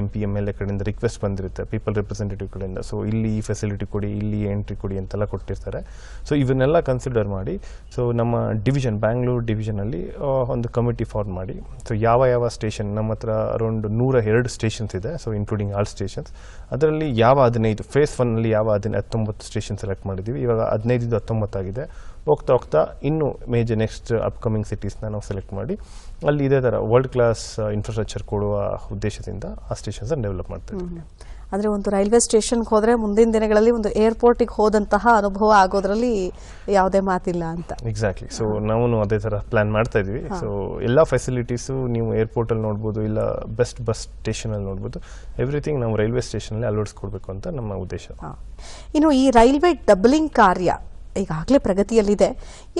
M P M L A ಕಡೆಯಿಂದ request ಬಂದಿರುತ್ತೆ people representative ಕಡೆಯಿಂದ. ಸೊ ಇಲ್ಲಿ ಈ ಫೆಸಿಲಿಟಿ ಕೊಡಿ, ಇಲ್ಲಿ ಎಂಟ್ರಿ ಕೊಡಿ ಅಂತೆಲ್ಲ ಕೊಟ್ಟಿರ್ತಾರೆ. ಸೊ ಇವನ್ನೆಲ್ಲ ಕನ್ಸಿಡರ್ ಮಾಡಿ ಸೊ ನಮ್ಮ ಡಿವಿಷನ್ ಬ್ಯಾಂಗ್ಳೂರು ಡಿವಿಷನಲ್ಲಿ ಒಂದು ಕಮಿಟಿ ಫಾರ್ಮ್ ಮಾಡಿ. ಸೊ ಯಾವ ಯಾವ ಸ್ಟೇಷನ್ ನಮ್ಮ ಹತ್ರ ಅರೌಂಡ್ ನೂರ ಎರಡು ಸ್ಟೇಷನ್ಸ್ ಇದೆ ಸೊ ಇನ್ಕ್ಲೂಡಿಂಗ್ ಆಲ್ ಸ್ಟೇಷನ್ಸ್ ಅದರಲ್ಲಿ ಯಾವ ಹದಿನೈದು ಫೇಸ್ ಒನ್ನಲ್ಲಿ ಯಾವ ಹದಿನೈದು, ಹತ್ತೊಂಬತ್ತು ಸ್ಟೇಷನ್ ಸೆಲೆಕ್ಟ್ ಮಾಡಿದ್ದೀವಿ. ಇವಾಗ ಹದಿನೈದು ಹತ್ತೊಂಬತ್ತಾಗಿದೆ. ಹೋಗ್ತಾ ಹೋಗ್ತಾ ಇನ್ನು ಮೇಜರ್ ನೆಕ್ಸ್ಟ್ ಅಪ್ಕಮಿಂಗ್ ಸಿಟೀಸ್ನ ನಾವು ಸೆಲೆಕ್ಟ್ ಮಾಡಿ ಅಲ್ಲಿ ಇದೇ ಥರ ವರ್ಲ್ಡ್ ಕ್ಲಾಸ್ ಇನ್ಫ್ರಾಸ್ಟ್ರಕ್ಚರ್ ಕೊಡುವ ಉದ್ದೇಶದಿಂದ ಆ ಸ್ಟೇಷನ್ಸ್ ಡೆವಲಪ್ ಮಾಡ್ತೀವಿ ಅಂದ್ರೆ ಒಂದು ರೈಲ್ವೆ ಸ್ಟೇಷನ್ಗೆ ಹೋದರೆ ಮುಂದಿನ ದಿನಗಳಲ್ಲಿ ಒಂದು ಏರ್ಪೋರ್ಟಿಗೆ ಹೋದಂತಹ ಅನುಭವ ಆಗೋದ್ರಲ್ಲಿ ಯಾವುದೇ ಮಾತಿಲ್ಲ ಅಂತ. ಎಕ್ಸಾಕ್ಟ್ಲಿ ಸೊ ನಾವು ಅದೇ ಥರ ಪ್ಲಾನ್ ಮಾಡ್ತಾ ಇದ್ವಿ ಸೊ ಎಲ್ಲ ಫೆಸಿಲಿಟೀಸು ನೀವು ಏರ್ಪೋರ್ಟಲ್ಲಿ ನೋಡ್ಬೋದು ಇಲ್ಲ ಬೆಸ್ಟ್ ಬಸ್ ಸ್ಟೇಷನಲ್ಲಿ ನೋಡ್ಬೋದು ಎವ್ರಿಥಿಂಗ್ ನಾವು ರೈಲ್ವೆ ಸ್ಟೇಷನಲ್ಲಿ ಅಳವಡಿಸ್ಕೊಡ್ಬೇಕು ಅಂತ ನಮ್ಮ ಉದ್ದೇಶ. ಇನ್ನು ಈ ರೈಲ್ವೆ ಡಬ್ಲಿಂಗ್ ಕಾರ್ಯ ಈಗಾಗಲೇ ಪ್ರಗತಿಯಲ್ಲಿದೆ.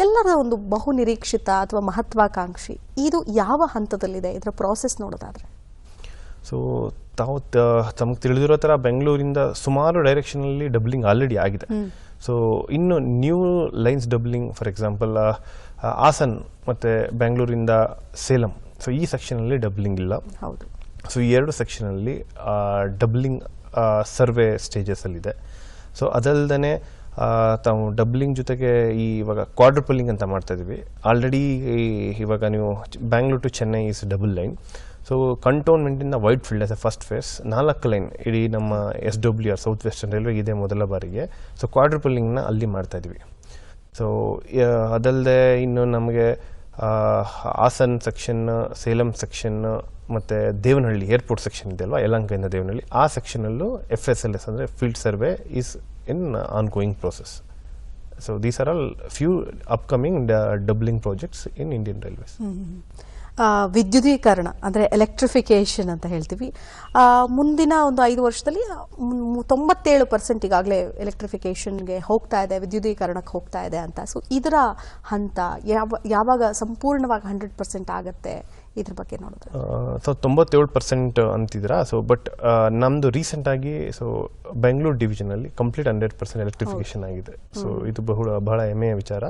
ಎಲ್ಲರ ಒಂದು ಬಹು ನಿರೀಕ್ಷಿತ ಅಥವಾ ಮಹತ್ವಾಕಾಂಕ್ಷಿ ಇದು ಯಾವ ಹಂತದಲ್ಲಿದೆ? ಇದರ ಪ್ರಾಸೆಸ್ ನೋಡೋದಾದ್ರೆ. ಸೊ ತಾವು ತಮಗೆ ತಿಳಿದಿರೋ ಥರ ಬೆಂಗಳೂರಿಂದ ಸುಮಾರು ಡೈರೆಕ್ಷನಲ್ಲಿ ಡಬ್ಲಿಂಗ್ ಆಲ್ರೆಡಿ ಆಗಿದೆ. ಸೊ ಇನ್ನು new lines doubling for example Hassan ಮತ್ತು ಬೆಂಗಳೂರಿಂದ ಸೇಲಂ. ಸೊ ಈ ಸೆಕ್ಷನಲ್ಲಿ ಡಬ್ಲಿಂಗ್ ಇಲ್ಲ. ಹೌದು. ಸೊ ಈ ಎರಡು ಸೆಕ್ಷನಲ್ಲಿ ಡಬ್ಲಿಂಗ್ ಸರ್ವೆ ಸ್ಟೇಜಸ್ಸಲ್ಲಿದೆ ಸೊ ಅದಲ್ದೇ ತಾವು ಡಬ್ಲಿಂಗ್ ಜೊತೆಗೆ ಈ ಇವಾಗ ಕ್ವಾಡ್ರಪಲಿಂಗ್ ಅಂತ ಮಾಡ್ತಾ ಇದೀವಿ ಆಲ್ರೆಡಿ ಇವಾಗ ನೀವು Bangalore to Chennai is double line so ಕಂಟೋನ್ಮೆಂಟಿಂದ Whitefield as first phase ನಾಲ್ಕು ಲೈನ್ ಇಡೀ ನಮ್ಮ S W R south western railway ಇದೆ ಮೊದಲ ಬಾರಿಗೆ. ಸೊ ಕ್ವಾಡ್ರಪಲಿಂಗ್ನ ಅಲ್ಲಿ ಮಾಡ್ತಾ ಇದೀವಿ ಸೊ ಅದಲ್ಲದೆ ಇನ್ನು ನಮಗೆ ಹಾಸನ್ ಸೆಕ್ಷನ್ ಸೇಲಂ ಸೆಕ್ಷನ್ ಮತ್ತು ದೇವನಹಳ್ಳಿ ಏರ್ಪೋರ್ಟ್ ಸೆಕ್ಷನ್ ಇದೆ ಅಲ್ವಾ? ಯಲಹಂಕದಿಂದ ದೇವನಹಳ್ಳಿ. ಆ ಸೆಕ್ಷನಲ್ಲೂ ಎಫ್ ಎಸ್ ಎಲ್ ಎಸ್ ಅಂದರೆ field survey is in on going process so these are all few upcoming doubling projects in Indian railways ಆ, ವಿದ್ಯುದೀಕರಣ ಅಂದರೆ ಎಲೆಕ್ಟ್ರಿಫಿಕೇಶನ್ ಅಂತ ಹೇಳ್ತೀವಿ. ಮುಂದಿನ ಒಂದು ಐದು ವರ್ಷದಲ್ಲಿ ತೊಂಬತ್ತೇಳು ಪರ್ಸೆಂಟ್ ಈಗಾಗಲೇ ಎಲೆಕ್ಟ್ರಿಫಿಕೇಶನ್ಗೆ ಹೋಗ್ತಾ ಇದೆ ವಿದ್ಯುದೀಕರಣಕ್ಕೆ ಹೋಗ್ತಾ ಇದೆ ಅಂತ. ಸೊ ಇದರ ಹಂತ ಯಾವ ಯಾವಾಗ ಸಂಪೂರ್ಣವಾಗಿ ಹಂಡ್ರೆಡ್ ಪರ್ಸೆಂಟ್ ಆಗುತ್ತೆ ಇದ್ರ ಬಗ್ಗೆ ನೋಡಿದ್ರೆ. ಸೊ ತೊಂಬತ್ತೇಳು ಪರ್ಸೆಂಟ್ ಅಂತಿದ್ದೀರಾ? ಸೊ ಬಟ್ ನಮ್ಮದು ರೀಸೆಂಟಾಗಿ ಸೊ ಬೆಂಗಳೂರು ಡಿವಿಷನಲ್ಲಿ ಕಂಪ್ಲೀಟ್ ಹಂಡ್ರೆಡ್ ಪರ್ಸೆಂಟ್ ಎಲೆಕ್ಟ್ರಿಫಿಕೇಶನ್ ಆಗಿದೆ. ಸೊ ಇದು ಬಹಳ ಬಹಳ ಹೆಮ್ಮೆಯ ವಿಚಾರ.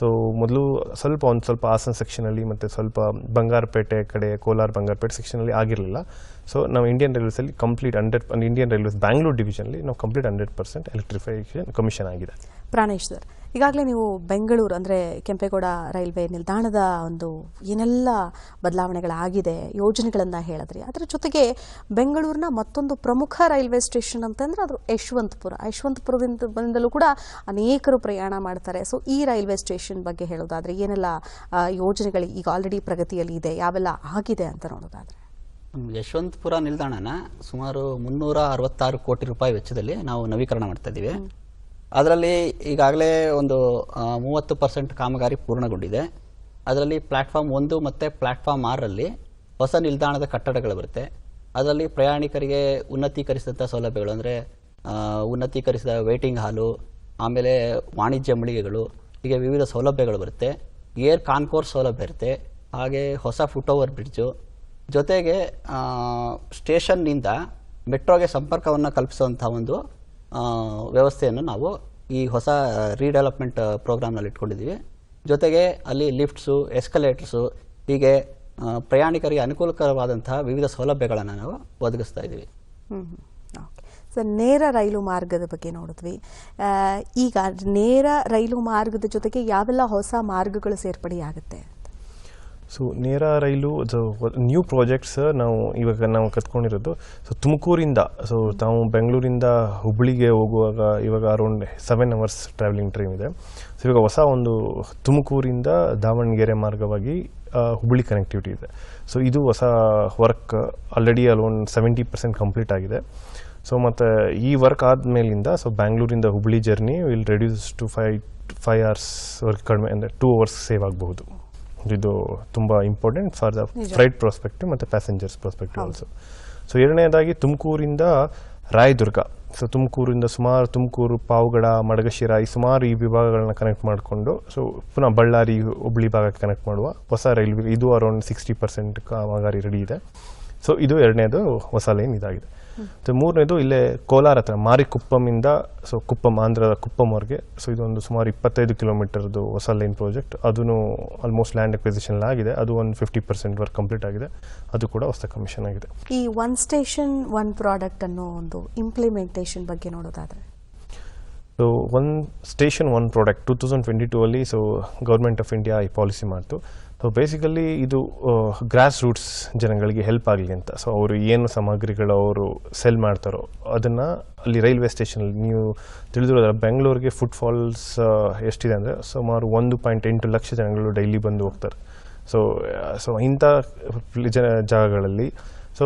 ಸೊ ಮೊದಲು ಸ್ವಲ್ಪ ಒಂದು ಸ್ವಲ್ಪ ಹಾಸನ್ ಸೆಕ್ಷನಲ್ಲಿ ಮತ್ತು ಸ್ವಲ್ಪ ಬಂಗಾರಪೇಟೆ ಕಡೆ ಕೋಲಾರ ಬಂಗಾರಪೇಟೆ ಸೆಕ್ಷನಲ್ಲಿ ಆಗಿರಲಿಲ್ಲ. ಸೊ ನಾವು Indian ರೈಲ್ವೇಸಲ್ಲಿ complete hundred Indian railways Bangalore ಡಿವಿಷನಲ್ಲಿ ನಾವು complete hundred percent electrification commission ಆಗಿದೆ. ಪ್ರಾಣೇಶ್ ಸರ್ ಈಗಾಗಲೇ ನೀವು ಬೆಂಗಳೂರು ಅಂದರೆ ಕೆಂಪೇಗೌಡ ರೈಲ್ವೆ ನಿಲ್ದಾಣದ ಒಂದು ಏನೆಲ್ಲ ಬದಲಾವಣೆಗಳಾಗಿದೆ ಯೋಜನೆಗಳನ್ನು ಹೇಳಿದ್ರಿ. ಅದರ ಜೊತೆಗೆ ಬೆಂಗಳೂರಿನ ಮತ್ತೊಂದು ಪ್ರಮುಖ ರೈಲ್ವೆ ಸ್ಟೇಷನ್ ಅಂತಂದ್ರೆ ಅದು ಯಶವಂತಪುರ. ಯಶವಂತಪುರದಿಂದ ಬಂದಲೂ ಕೂಡ ಅನೇಕರು ಪ್ರಯಾಣ ಮಾಡ್ತಾರೆ. ಸೊ ಈ ರೈಲ್ವೆ ಸ್ಟೇಷನ್ ಬಗ್ಗೆ ಹೇಳೋದಾದರೆ ಏನೆಲ್ಲ ಯೋಜನೆಗಳು ಈಗ ಆಲ್ರೆಡಿ ಪ್ರಗತಿಯಲ್ಲಿ ಇದೆ ಯಾವೆಲ್ಲ ಆಗಿದೆ ಅಂತ ನೋಡೋದಾದ್ರೆ. ಯಶವಂತಪುರ ನಿಲ್ದಾಣನ ಸುಮಾರು ಮುನ್ನೂರ ಅರವತ್ತಾರು ಕೋಟಿ ರೂಪಾಯಿ ವೆಚ್ಚದಲ್ಲಿ ನಾವು ನವೀಕರಣ ಮಾಡ್ತಾ ಇದ್ದೀವಿ. ಅದರಲ್ಲಿ ಈಗಾಗಲೇ ಒಂದು ಮೂವತ್ತು ಪರ್ಸೆಂಟ್ ಕಾಮಗಾರಿ ಪೂರ್ಣಗೊಂಡಿದೆ. ಅದರಲ್ಲಿ ಪ್ಲಾಟ್ಫಾರ್ಮ್ ಒಂದು ಮತ್ತು ಪ್ಲಾಟ್ಫಾರ್ಮ್ ಆರಲ್ಲಿ ಹೊಸ ನಿಲ್ದಾಣದ ಕಟ್ಟಡಗಳು ಬರುತ್ತೆ. ಅದರಲ್ಲಿ ಪ್ರಯಾಣಿಕರಿಗೆ ಉನ್ನತೀಕರಿಸಿದಂಥ ಸೌಲಭ್ಯಗಳು ಅಂದರೆ ಉನ್ನತೀಕರಿಸಿದ ವೇಟಿಂಗ್ ಹಾಲು, ಆಮೇಲೆ ವಾಣಿಜ್ಯ ಮಳಿಗೆಗಳು, ಹೀಗೆ ವಿವಿಧ ಸೌಲಭ್ಯಗಳು ಬರುತ್ತೆ. ಏರ್ ಕಾನ್ಕೋರ್ಸ್ ಸೌಲಭ್ಯ ಇರುತ್ತೆ. ಹಾಗೆ ಹೊಸ ಫುಟ್ ಓವರ್ ಬ್ರಿಡ್ಜು ಜೊತೆಗೆ ಸ್ಟೇಷನ್ನಿಂದ ಮೆಟ್ರೋಗೆ ಸಂಪರ್ಕವನ್ನು ಕಲ್ಪಿಸುವಂಥ ಒಂದು ವ್ಯವಸ್ಥೆಯನ್ನು ನಾವು ಈ ಹೊಸ ರೀಡೆವಲಪ್ಮೆಂಟ್ ಪ್ರೋಗ್ರಾಮ್ನಲ್ಲಿ ಇಟ್ಕೊಂಡಿದ್ದೀವಿ. ಜೊತೆಗೆ ಅಲ್ಲಿ ಲಿಫ್ಟ್ಸು ಎಸ್ಕಲೇಟರ್ಸು ಹೀಗೆ ಪ್ರಯಾಣಿಕರಿಗೆ ಅನುಕೂಲಕರವಾದಂತಹ ವಿವಿಧ ಸೌಲಭ್ಯಗಳನ್ನು ನಾವು ಒದಗಿಸ್ತಾ ಇದ್ದೀವಿ. ಸರ್ ನೇರ ರೈಲು ಮಾರ್ಗದ ಬಗ್ಗೆ ನೋಡಿದ್ವಿ. ಈಗ ನೇರ ರೈಲು ಮಾರ್ಗದ ಜೊತೆಗೆ ಯಾವೆಲ್ಲ ಹೊಸ ಮಾರ್ಗಗಳು ಸೇರ್ಪಡೆಯಾಗುತ್ತೆ? ಸೊ ನೇರ ರೈಲು ನ್ಯೂ ಪ್ರಾಜೆಕ್ಟ್ಸ್ ನಾವು ಇವಾಗ ನಾವು ಕತ್ಕೊಂಡಿರೋದು. ಸೊ ತುಮಕೂರಿಂದ ಸೊ ನಾವು ಬೆಂಗಳೂರಿಂದ ಹುಬ್ಬಳ್ಳಿಗೆ ಹೋಗುವಾಗ ಇವಾಗ around seven hours travelling train ಇದೆ. ಸೊ ಇವಾಗ ಹೊಸ ಒಂದು ತುಮಕೂರಿಂದ ದಾವಣಗೆರೆ ಮಾರ್ಗವಾಗಿ ಹುಬ್ಬಳ್ಳಿ ಕನೆಕ್ಟಿವಿಟಿ ಇದೆ. ಸೊ ಇದು ಹೊಸ work already alone seventy percent complete ಆಗಿದೆ. ಸೊ ಮತ್ತು ಈ ವರ್ಕ್ ಆದಮೇಲಿಂದ so ಬ್ಯಾಂಗ್ಳೂರಿಂದ Hubballi journey will reduce to five five hours work ಕಡಿಮೆ, ಅಂದರೆ ಟೂ ಅವರ್ಸ್ ಸೇವ್ ಆಗಬಹುದು. ಇದು ತುಂಬ important for the freight prospective ಮತ್ತು ಪ್ಯಾಸೆಂಜರ್ಸ್ ಪ್ರಾಸ್ಪೆಕ್ಟಿವ್ ಆಲ್ಸೋ ಸೊ ಎರಡನೇದಾಗಿ ತುಮಕೂರಿಂದ ರಾಯದುರ್ಗ. ಸೊ ತುಮಕೂರಿಂದ ಸುಮಾರು ತುಮಕೂರು ಪಾವಗಡ ಮಡಗಶಿರ ಈ ಸುಮಾರು ಈ ವಿಭಾಗಗಳನ್ನ ಕನೆಕ್ಟ್ ಮಾಡಿಕೊಂಡು ಸೊ ಪುನಃ ಬಳ್ಳಾರಿ ಹುಬ್ಳಿ ಭಾಗಕ್ಕೆ ಕನೆಕ್ಟ್ ಮಾಡುವ ಹೊಸ ರೈಲ್ವೆ ಇದು ಅರೌಂಡ್ ಸಿಕ್ಸ್ಟಿ ಪರ್ಸೆಂಟ್ ಕಾಮಗಾರಿ ರೆಡಿ ಇದೆ. ಸೊ ಇದು ಎರಡನೇದು ಹೊಸ ಲೈನ್ ಇದಾಗಿದೆ. ಮತ್ತು ಮೂರನೇದು ಇಲ್ಲೇ ಕೋಲಾರ ಹತ್ರ ಮಾರಿಕುಪ್ಪಮಿಂದ ಸೊ ಕುಪ್ಪಂ ಆಂಧ್ರದ ಕುಪ್ಪಂವರೆಗೆ ಸೊ ಇದೊಂದು ಸುಮಾರು ಇಪ್ಪತ್ತೈದು ಕಿಲೋಮೀಟರ್ದು ಹೊಸ ಲೈನ್ ಪ್ರಾಜೆಕ್ಟ್ ಅದೂ ಆಲ್ಮೋಸ್ಟ್ ಲ್ಯಾಂಡ್ ಅಕ್ವಿಸಿಷನ್ ಆಗಿದೆ. ಅದು ಒಂದು ಫಿಫ್ಟಿ ಪರ್ಸೆಂಟ್ ವರ್ಕ್ ಕಂಪ್ಲೀಟ್ ಆಗಿದೆ. ಅದು ಕೂಡ ಹೊಸ ಕಮಿಷನ್ ಆಗಿದೆ. ಈ ಒನ್ ಸ್ಟೇಷನ್ ಒನ್ ಪ್ರಾಡಕ್ಟ್ ಅನ್ನೋ ಒಂದು ಇಂಪ್ಲಿಮೆಂಟೇಷನ್ ಬಗ್ಗೆ ನೋಡೋದಾದ್ರೆ? So one station one product two thousand twenty two ಅಲ್ಲಿ ಸೊ ಗೌರ್ಮೆಂಟ್ ಆಫ್ ಇಂಡಿಯಾ ಈ ಪಾಲಿಸಿ ಮಾಡ್ತು. ಸೊ ಬೇಸಿಕಲಿ ಇದು ಗ್ರಾಸ್ ರೂಟ್ಸ್ ಜನಗಳಿಗೆ ಹೆಲ್ಪ್ ಆಗಲಿ ಅಂತ. ಸೊ ಅವರು ಏನು ಸಾಮಗ್ರಿಗಳು ಅವರು ಸೆಲ್ ಮಾಡ್ತಾರೋ ಅದನ್ನು ಅಲ್ಲಿ ರೈಲ್ವೆ ಸ್ಟೇಷನಲ್ಲಿ ನೀವು ತಿಳಿದಿರೋದ್ರ ಬೆಂಗಳೂರಿಗೆ ಫುಟ್ ಫಾಲ್ಸ್ ಎಷ್ಟಿದೆ ಅಂದರೆ ಸುಮಾರು ಒಂದು ಪಾಯಿಂಟ್ ಎಂಟು ಲಕ್ಷ ಜನಗಳು ಡೈಲಿ ಬಂದು ಹೋಗ್ತಾರೆ. ಸೊ ಸೊ ಇಂಥ ಜನ, ಜಾಗಗಳಲ್ಲಿ ಸೊ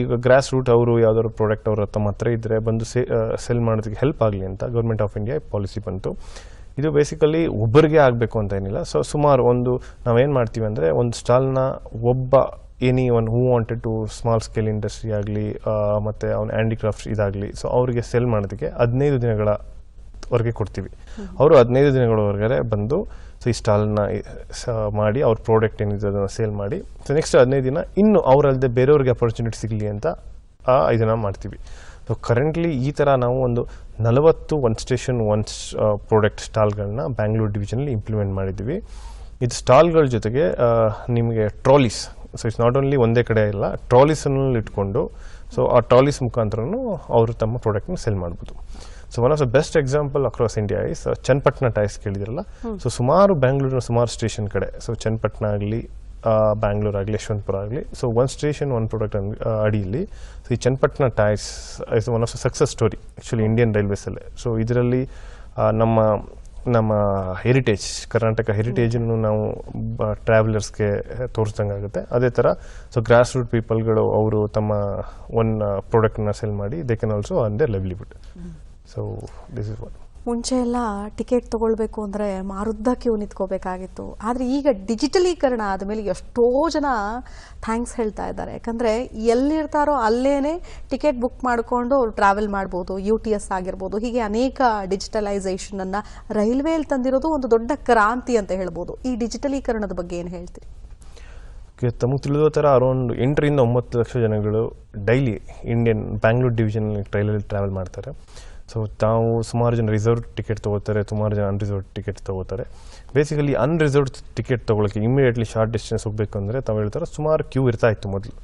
ಈಗ ಗ್ರಾಸ್ ರೂಟ್ ಅವರು ಯಾವ್ದಾದ್ರು ಪ್ರಾಡಕ್ಟ್ ಅವರು ತಮ್ಮ ಹತ್ರ ಇದ್ದರೆ ಬಂದು ಸೇ ಸೆಲ್ ಮಾಡೋದಕ್ಕೆ ಹೆಲ್ಪ್ ಆಗಲಿ ಅಂತ ಗೌರ್ಮೆಂಟ್ ಆಫ್ ಇಂಡಿಯಾ ಪಾಲಿಸಿ ಬಂತು. ಇದು ಬೇಸಿಕಲಿ ಒಬ್ಬರಿಗೆ ಆಗಬೇಕು ಅಂತ ಏನಿಲ್ಲ. ಸೊ ಸುಮಾರು ಒಂದು ನಾವೇನು ಮಾಡ್ತೀವಿ ಅಂದರೆ ಒಂದು ಸ್ಟಾಲ್ನ ಒಬ್ಬ any one who wanted to small scale industry ಆಗಲಿ ಮತ್ತು ಅವ್ನ ಹ್ಯಾಂಡಿಕ್ರಾಫ್ಟ್ ಇದಾಗಲಿ ಸೊ ಅವರಿಗೆ ಸೆಲ್ ಮಾಡೋದಕ್ಕೆ ಹದಿನೈದು ದಿನಗಳ ವರೆಗೆ ಕೊಡ್ತೀವಿ. ಅವರು ಹದಿನೈದು ದಿನಗಳವರೆಗೆ ಬಂದು ಸೊ ಈ ಸ್ಟಾಲ್ನ ಮಾಡಿ ಅವ್ರ ಪ್ರಾಡಕ್ಟ್ ಏನಿದೆ ಅದನ್ನು ಸೇಲ್ ಮಾಡಿ ಸೊ ನೆಕ್ಸ್ಟ್ ಹದಿನೈದು ದಿನ ಇನ್ನು ಅವರಲ್ಲದೆ ಬೇರೆಯವ್ರಿಗೆ ಅಪರ್ಚುನಿಟಿ ಸಿಗಲಿ ಅಂತ ಇದನ್ನು ಮಾಡ್ತೀವಿ. ಸೊ ಕರೆಂಟ್ಲಿ ಈ ಥರ ನಾವು ಒಂದು ನಲವತ್ತು ಒನ್ ಸ್ಟೇಷನ್ ಒನ್ ಪ್ರಾಡಕ್ಟ್ ಸ್ಟಾಲ್ಗಳನ್ನ ಬ್ಯಾಂಗ್ಳೂರು ಡಿವಿಷನಲ್ಲಿ ಇಂಪ್ಲಿಮೆಂಟ್ ಮಾಡಿದ್ದೀವಿ. ಇದು ಸ್ಟಾಲ್ಗಳ ಜೊತೆಗೆ ನಿಮಗೆ trolleys so it's not only ಒಂದೇ ಕಡೆ ಇಲ್ಲ ಟ್ರಾಲೀಸನ್ನು ಇಟ್ಕೊಂಡು ಸೊ ಆ ಟ್ರಾಲೀಸ್ ಮುಖಾಂತರನೂ ಅವರು ತಮ್ಮ ಪ್ರಾಡಕ್ಟ್ನ ಸೆಲ್ ಮಾಡ್ಬೋದು. So one of the best example across India is Channapatna toys ಕೇಳಿದಿರಲ್ಲ? So ಸುಮಾರು ಬ್ಯಾಂಗ್ಳೂರಿನ ಸುಮಾರು ಸ್ಟೇಷನ್ ಕಡೆ ಸೊ ಚನ್ನಪಟ್ಟಣ ಆಗಲಿ ಬ್ಯಾಂಗ್ಳೂರ್ ಆಗಲಿ ಯಶವಂತಪುರ ಆಗಲಿ. So one station one product ಅಡಿಯಲ್ಲಿ. ಸೊ ಈ Channapatna toys is one of the success story actually Indian ರೈಲ್ವೇಸಲ್ಲೇ so ಇದರಲ್ಲಿ ನಮ್ಮ ನಮ್ಮ ಹೆರಿಟೇಜ್ ಕರ್ನಾಟಕ ಹೆರಿಟೇಜನ್ನು ನಾವು ಟ್ರಾವೆಲರ್ಸ್ಗೆ ತೋರಿಸ್ದಂಗೆ ಆಗುತ್ತೆ. ಅದೇ ಥರ ಸೊ ಗ್ರಾಸ್ ರೂಟ್ ಪೀಪಲ್ಗಳು ಅವರು ತಮ್ಮ ಒನ್ ಪ್ರಾಡಕ್ಟ್ನ ಸೆಲ್ ಮಾಡಿ they can also on they livelihood so this is what ಮುಂಚೆ ಎಲ್ಲ ಟಿಕೆಟ್ ತಗೊಳ್ಬೇಕು ಅಂದರೆ ಮಾರುದ್ದ ಕ್ಯೂ ನಿಂತ್ಕೋಬೇಕಾಗಿತ್ತು. ಆದರೆ ಈಗ ಡಿಜಿಟಲೀಕರಣ ಆದಮೇಲೆ ಎಷ್ಟೋ ಜನ ಥ್ಯಾಂಕ್ಸ್ ಹೇಳ್ತಾ ಇದ್ದಾರೆ. ಯಾಕಂದರೆ ಎಲ್ಲಿರ್ತಾರೋ ಅಲ್ಲೇ ಟಿಕೆಟ್ ಬುಕ್ ಮಾಡಿಕೊಂಡು ಅವ್ರು ಟ್ರಾವೆಲ್ ಮಾಡ್ಬೋದು, ಯು ಟಿ ಎಸ್ ಆಗಿರ್ಬೋದು, ಹೀಗೆ ಅನೇಕ ಡಿಜಿಟಲೈಸೇಷನನ್ನು ರೈಲ್ವೇಲಿ ತಂದಿರೋದು ಒಂದು ದೊಡ್ಡ ಕ್ರಾಂತಿ ಅಂತ ಹೇಳ್ಬೋದು. ಈ ಡಿಜಿಟಲೀಕರಣದ ಬಗ್ಗೆ ಏನು ಹೇಳ್ತೀರಿ? ತಮಗೆ ತಿಳಿದೋ ಥರ ಅರೌಂಡ್ ಎಂಟರಿಂದ ಒಂಬತ್ತು ಲಕ್ಷ ಜನಗಳು ಡೈಲಿ ಇಂಡಿಯನ್ ಬ್ಯಾಂಗ್ಳೂರ್ ಡಿವಿಷನ್ ಟ್ರೈಲಲ್ಲಿ ಟ್ರಾವೆಲ್ ಮಾಡ್ತಾರೆ. ಸೊ ತಾವು ಸುಮಾರು ಜನ ರಿಸರ್ವ್ ಟಿಕೆಟ್ ತೊಗೋತಾರೆ ಸುಮಾರು ಜನ ಅನ್ರಿಸರ್ವ್ ಟಿಕೆಟ್ ತೊಗೋತಾರೆ. ಬೇಸಿಕಲಿ ಅನ್ರಿಸರ್ವ್ ಟಿಕೆಟ್ ತೊಗೊಳಕ್ಕೆ ಇಮಿಡಿಯೇಟ್ಲಿ ಶಾರ್ಟ್ ಡಿಸ್ಟೆನ್ಸ್ ಹೋಗಬೇಕು ಅಂದರೆ ತಾವು ಹೇಳ್ತಾರೆ ಸುಮಾರು ಕ್ಯೂ ಇರ್ತಾ ಇತ್ತು ಮೊದಲು.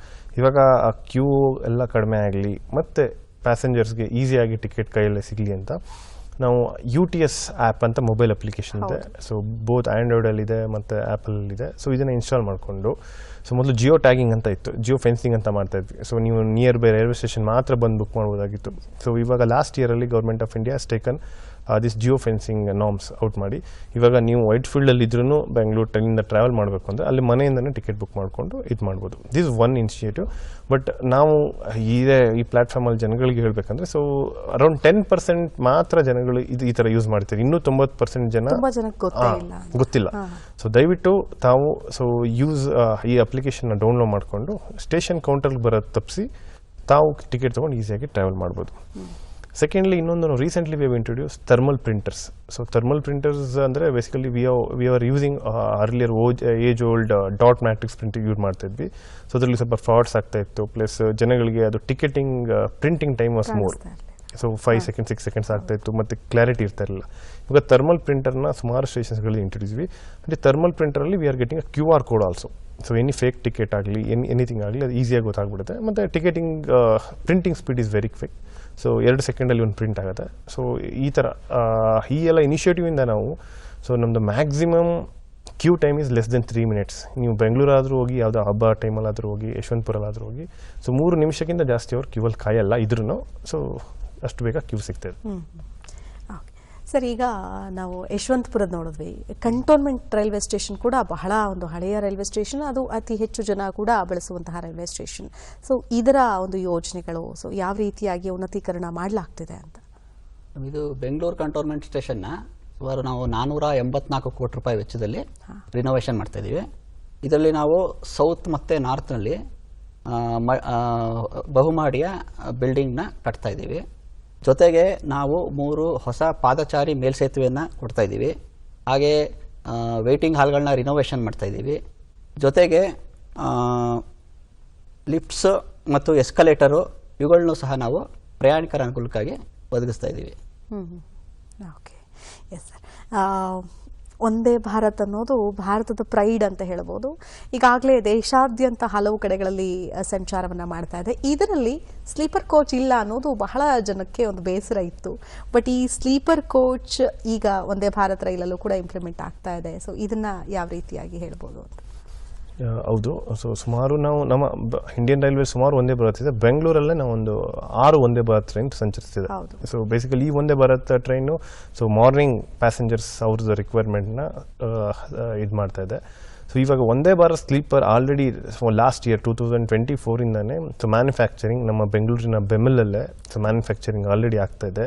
ಇವಾಗ ಆ ಕ್ಯೂ ಎಲ್ಲ ಕಡಿಮೆ ಆಗಲಿ ಮತ್ತು ಪ್ಯಾಸೆಂಜರ್ಸ್ಗೆ ಈಸಿಯಾಗಿ ಟಿಕೆಟ್ ಕೈಯಲ್ಲೇ ಸಿಗಲಿ ಅಂತ ನಾವು ಯು ಟಿ ಎಸ್ ಆ್ಯಪ್ ಅಂತ ಮೊಬೈಲ್ ಅಪ್ಲಿಕೇಶನ್ ಇದೆ. ಸೊ ಬೋತ್ ಆ್ಯಂಡ್ರಾಯ್ಡಲ್ಲಿದೆ ಮತ್ತು ಆ್ಯಪಲ್ಲಿದೆ ಸೊ ಇದನ್ನು ಇನ್ಸ್ಟಾಲ್ ಮಾಡಿಕೊಂಡು ಸೊ ಮೊದಲು ಜಿಯೋ ಟ್ಯಾಗಿಂಗ್ ಅಂತ ಇತ್ತು. ಜಿಯೋ ಫೆನ್ಸಿಂಗ್ ಅಂತ ಮಾಡ್ತಾ ಇದ್ವಿ. ಸೊ ನೀವು ನಿಯರ್ ಬೈ ರೈಲ್ವೆ ಸ್ಟೇಷನ್ ಮಾತ್ರ ಬಂದು ಬುಕ್ ಮಾಡ್ಬೋದಾಗಿತ್ತು. ಸೊ ಇವಾಗ last ಇಯರಲ್ಲಿ government of India taken this geo fencing norms out ಮಾಡಿ. ಇವಾಗ ನೀವು ವೈಟ್ ಫೀಲ್ಡಲ್ಲಿ ಇದ್ರೂ ಬೆಂಗಳೂರು ಟ್ರೈನಿಂದ ಟ್ರಾವೆಲ್ ಮಾಡಬೇಕು ಅಂದರೆ ಅಲ್ಲಿ ಮನೆಯಿಂದನೇ ಟಿಕೆಟ್ ಬುಕ್ ಮಾಡಿಕೊಂಡು ಇದು ಮಾಡ್ಬೋದು. ದಿಸ್ ಒನ್ ಇನಿಷಿಯೇಟಿವ್ ಬಟ್ ನಾವು ಇದೇ ಈ ಪ್ಲಾಟ್ಫಾರ್ಮಲ್ಲಿ ಜನಗಳಿಗೆ ಹೇಳಬೇಕಂದ್ರೆ ಸೊ ಅರೌಂಡ್ ಟೆನ್ ಪರ್ಸೆಂಟ್ ಮಾತ್ರ ಜನಗಳು ಇದು ಈ ಥರ ಯೂಸ್ ಮಾಡ್ತಾರೆ. ಇನ್ನೂ ತೊಂಬತ್ತು ಪರ್ಸೆಂಟ್ ಜನ ಗೊತ್ತಿಲ್ಲ. ಸೊ ದಯವಿಟ್ಟು ತಾವು ಸೊ ಯೂಸ್ ಈ ಅಪ್ಲಿಕೇಶನ್ನ ಡೌನ್ಲೋಡ್ ಮಾಡಿಕೊಂಡು ಸ್ಟೇಷನ್ ಕೌಂಟರ್ಗೆ ಬರೋದು ತಪ್ಪಿಸಿ ತಾವು ಟಿಕೆಟ್ ತೊಗೊಂಡು ಈಸಿಯಾಗಿ ಟ್ರಾವೆಲ್ ಮಾಡ್ಬೋದು. ಸೆಕೆಂಡ್ಲಿ ಇನ್ನೊಂದು recently we have introduce thermal printers so thermal printers ಅಂದರೆ basically we are we are using earlier as age old dot matrix printing use ಮಾಡ್ತಾ ಇದ್ವಿ ಸೊ ಅದರಲ್ಲಿ ಸ್ವಲ್ಪ ಫ್ರಾಡ್ಸ್ ಆಗ್ತಾ ಇತ್ತು. ಪ್ಲಸ್ ಜನಗಳಿಗೆ ಅದು ticketing printing time was more. So five second six seconds ಆಗ್ತಾ ಇತ್ತು. ಮತ್ತು ಕ್ಲಾರಿಟಿ ಇರ್ತಾ ಇರಲಿಲ್ಲ. ಇವಾಗ ಥರ್ಮಲ್ ಪ್ರಿಂಟರ್ನ ಸುಮಾರು ಸ್ಟೇಷನ್ಸ್ಗಳಲ್ಲಿ ಇಂಟ್ರೊಡ್ಯೂಸ್ವಿ ಅಂದರೆ thermal ಪ್ರಿಂಟರಲ್ಲಿ we are getting a Q R code also so any fake ticket ಆಗಲಿ ಎನಿ ಎನಿಥಿಂಗ್ ಆಗಲಿ ಅದು ಈಸಿಯಾಗಿ ಗೊತ್ತಾಗ್ಬಿಡುತ್ತೆ. ಮತ್ತು ticketing printing speed is very quick so ಎರಡು ಸೆಕೆಂಡಲ್ಲಿ ಒಂದು ಪ್ರಿಂಟ್ ಆಗುತ್ತೆ. ಸೊ ಈ ಥರ ಈ ಎಲ್ಲ ಇನಿಷಿಯೇಟಿವಿಂದ ನಾವು ಸೊ ನಮ್ಮದು maximum queue time is less than three minutes ನೀವು ಬೆಂಗಳೂರಾದರೂ ಹೋಗಿ, ಯಾವುದೋ ಹಬ್ಬ ಟೈಮಲ್ಲಾದರೂ ಹೋಗಿ, ಯಶವಂತಪುರಲ್ಲಾದರೂ ಹೋಗಿ ಸೊ ಮೂರು ನಿಮಿಷಕ್ಕಿಂತ ಜಾಸ್ತಿ ಅವ್ರು ಕ್ಯೂವಲ್ಲಿ ಕಾಯಲ್ಲ ಇದ್ರೂ ಸೊ ಅಷ್ಟು ಬೇಗ ಕ್ಯೂ ಸಿಗ್ತದೆ ಸರ್ ಈಗ ನಾವು ಯಶವಂತಪುರದ ನೋಡಿದ್ವಿ. ಕಂಟೋನ್ಮೆಂಟ್ ರೈಲ್ವೆ ಸ್ಟೇಷನ್ ಕೂಡ ಬಹಳ ಒಂದು ಹಳೆಯ ರೈಲ್ವೆ ಸ್ಟೇಷನ್ ಅದು ಅತಿ ಹೆಚ್ಚು ಜನ ಕೂಡ ಬಳಸುವಂತಹ ರೈಲ್ವೆ ಸ್ಟೇಷನ್ ಸೊ ಇದರ ಒಂದು ಯೋಜನೆಗಳು ಸೊ ಯಾವ ರೀತಿಯಾಗಿ ಉನ್ನತೀಕರಣ ಮಾಡಲಾಗ್ತಿದೆ ಅಂತ? ಇದು ಬೆಂಗಳೂರು ಕಂಟೋನ್ಮೆಂಟ್ ಸ್ಟೇಷನ್ನ ಸುಮಾರು ನಾವು ನಾನ್ನೂರ ಎಂಬತ್ನಾಲ್ಕು ಕೋಟಿ ರೂಪಾಯಿ ವೆಚ್ಚದಲ್ಲಿ ರಿನೋವೇಷನ್ ಮಾಡ್ತಾ ಇದ್ದೀವಿ ಇದರಲ್ಲಿ ನಾವು ಸೌತ್ ಮತ್ತು ನಾರ್ತ್ನಲ್ಲಿ ಬಹುಮಾಡಿಯ ಬಿಲ್ಡಿಂಗ್ನ ಕಟ್ತಾ ಇದ್ದೀವಿ ಜೊತೆಗೆ ನಾವು ಮೂರು ಹೊಸ ಪಾದಚಾರಿ ಮೇಲ್ಸೇತುವೆಯನ್ನು ಕೊಡ್ತಾ ಇದ್ದೀವಿ. ಹಾಗೆ ವೆಯ್ಟಿಂಗ್ ಹಾಲ್ಗಳನ್ನ ರಿನೋವೇಷನ್ ಮಾಡ್ತಾ ಇದ್ದೀವಿ. ಜೊತೆಗೆ ಲಿಫ್ಟ್ಸ್ ಮತ್ತು ಎಸ್ಕಲೇಟರು ಇವುಗಳನ್ನು ಸಹ ನಾವು ಪ್ರಯಾಣಿಕರ ಅನುಕೂಲಕ್ಕಾಗಿ ಒದಗಿಸ್ತಾ ಇದ್ದೀವಿ. ಓಕೆ ಎಸ್ ಸರ್ ಒಂದೇ ಭಾರತ್ ಅನ್ನೋದು ಭಾರತದ ಪ್ರೈಡ್ ಅಂತ ಹೇಳ್ಬೋದು. ಈಗಾಗಲೇ ದೇಶಾದ್ಯಂತ ಹಲವು ಕಡೆಗಳಲ್ಲಿ ಸಂಚಾರವನ್ನು ಮಾಡ್ತಾ ಇದೆ. ಇದರಲ್ಲಿ ಸ್ಲೀಪರ್ ಕೋಚ್ ಇಲ್ಲ ಅನ್ನೋದು ಬಹಳ ಜನಕ್ಕೆ ಒಂದು ಬೇಸರ ಇತ್ತು. ಬಟ್ ಈ ಸ್ಲೀಪರ್ ಕೋಚ್ ಈಗ ಒಂದೇ ಭಾರತ್ ರೈಲಲ್ಲೂ ಕೂಡ ಇಂಪ್ಲಿಮೆಂಟ್ ಆಗ್ತಾ ಇದೆ. ಸೊ ಇದನ್ನು ಯಾವ ರೀತಿಯಾಗಿ ಹೇಳ್ಬೋದು ಅಂತ. ಹೌದು. ಸೊ ಸುಮಾರು ನಾವು ನಮ್ಮ ಇಂಡಿಯನ್ ರೈಲ್ವೆ ಸುಮಾರು ಒಂದೇ ಭಾರತ ಇದೆ. ಬೆಂಗಳೂರಲ್ಲೇ ನಾವು ಒಂದು ಆರು ಒಂದೇ ಭಾರತ್ ಟ್ರೈನ್ ಸಂಚರಿಸ್ತಿದೆ. ಸೊ ಬೇಸಿಕಲಿ ಈ ಒಂದೇ Bharat train so morning passengers ಅವ್ರದ್ದು ರಿಕ್ವೈರ್ಮೆಂಟ್ನ ಇದು ಮಾಡ್ತಾ ಇದೆ. ಸೊ ಇವಾಗ ಒಂದೇ Bharat sleeper already last year two thousand twenty ಫೋರಿಂದಾನೇ so manufacturing ನಮ್ಮ ಬೆಂಗಳೂರಿನ ಬೆಮಲಲ್ಲೇ ಸೊ ಮ್ಯಾನುಫ್ಯಾಕ್ಚರಿಂಗ್ ಆಲ್ರೆಡಿ ಆಗ್ತಾ ಇದೆ.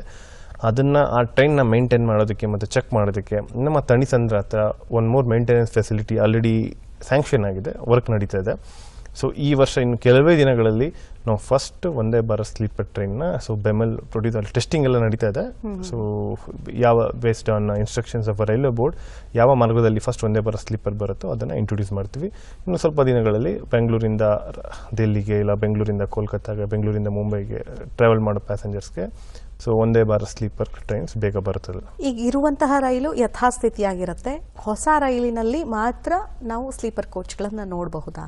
ಅದನ್ನು ಆ ಟ್ರೈನ್ನ ಮೇಂಟೈನ್ ಮಾಡೋದಕ್ಕೆ ಮತ್ತು ಚೆಕ್ ಮಾಡೋದಕ್ಕೆ ನಮ್ಮ ತಣಿಸಂದ್ರ ಹತ್ರ one more maintenance facility already sanction ಆಗಿದೆ ವರ್ಕ್ ನಡೀತಾ ಇದೆ. ಸೊ ಈ ವರ್ಷ ಇನ್ನು ಕೆಲವೇ ದಿನಗಳಲ್ಲಿ ನಾವು ಫಸ್ಟ್ ಒಂದೇ ಬಾರ ಸ್ಲೀಪರ್ ಟ್ರೈನ್ನ ಸೊ ಬೆಮೆಲ್ ಪ್ರೊಡ್ಯೂಸ್ ಅಲ್ಲಿ ಟೆಸ್ಟಿಂಗ್ ಎಲ್ಲ ನಡೀತಾ ಇದೆ. ಸೊ ಯಾವ based on instructions of railway board ಯಾವ ಮಾರ್ಗದಲ್ಲಿ ಫಸ್ಟ್ ಒಂದೇ ಬಾರ ಸ್ಲೀಪರ್ ಬರುತ್ತೋ ಅದನ್ನು ಇಂಟ್ರೊಡ್ಯೂಸ್ ಮಾಡ್ತೀವಿ. ಇನ್ನು ಸ್ವಲ್ಪ ದಿನಗಳಲ್ಲಿ ಬೆಂಗಳೂರಿಂದ ದೆಲ್ಲಿಗೆ ಇಲ್ಲ ಬೆಂಗಳೂರಿಂದ ಕೋಲ್ಕತ್ತಾಗೆ ಬೆಂಗಳೂರಿಂದ ಮುಂಬೈಗೆ ಟ್ರಾವೆಲ್ ಮಾಡೋ ಪ್ಯಾಸೆಂಜರ್ಸ್ಗೆ ಸೊ ಒಂದೇ ಬಾರ ಸ್ಲೀಪರ್ ಟ್ರೈನ್ಸ್ ಬೇಗ ಬರುತ್ತದೆ ಈಗ ಇರುವಂತಹ ರೈಲು ಯಥಾಸ್ಥಿತಿಯಾಗಿರುತ್ತೆ. ಹೊಸ ರೈಲಿನಲ್ಲಿ ಮಾತ್ರ ನಾವು ಸ್ಲೀಪರ್ ಕೋಚ್ಗಳನ್ನು ನೋಡಬಹುದಾ?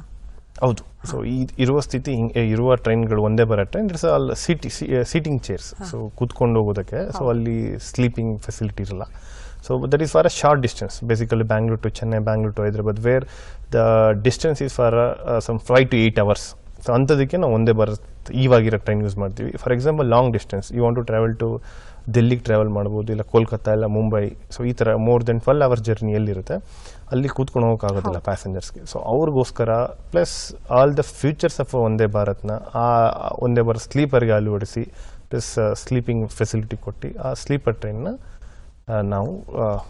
ಹೌದು. ಸೊ ಈ ಇರುವ ಸ್ಥಿತಿ ಹಿಂಗೆ ಇರುವ ಟ್ರೈನ್ಗಳು ಒಂದೇ ಬರೋ train it's all seat seating chairs so ಕೂತ್ಕೊಂಡು ಹೋಗೋದಕ್ಕೆ. ಸೊ ಅಲ್ಲಿ ಸ್ಲೀಪಿಂಗ್ ಫೆಸಿಲಿಟಿ ಇರಲ್ಲ. So that is for a short distance basically Bangalore to Chennai Bangalore to Hyderabad where the distance is for some five to eight hours so ಅಂಥದಕ್ಕೆ ನಾವು ಒಂದೇ ಇವಾಗಿರೋ train use ಮಾಡ್ತೀವಿ. For example long distance you want to travel to ಡೆಲ್ಲಿಗೆ travel ಮಾಡ್ಬೋದು ಇಲ್ಲ ಕೋಲ್ಕತ್ತಾ ಇಲ್ಲ Mumbai so ಈ ಥರ more than twelve hours journey ಎಲ್ಲಿರುತ್ತೆ ಅಲ್ಲಿ ಕೂತ್ಕೊಂಡು ಹೋಗೋಕ್ಕಾಗೋದಿಲ್ಲ ಪ್ಯಾಸೆಂಜರ್ಸ್ಗೆ ಸೊ ಅವ್ರಿಗೋಸ್ಕರ plus all the futures of ಒಂದೇ ಭಾರತ್ನ ಆ ಒಂದೇ ಭಾರತ್ ಸ್ಲೀಪರ್ಗೆ ಅಳವಡಿಸಿ ಪ್ಲಸ್ ಸ್ಲೀಪಿಂಗ್ ಫೆಸಿಲಿಟಿ ಕೊಟ್ಟು ಆ ಸ್ಲೀಪರ್ ಟ್ರೈನ್ನ ನಾವು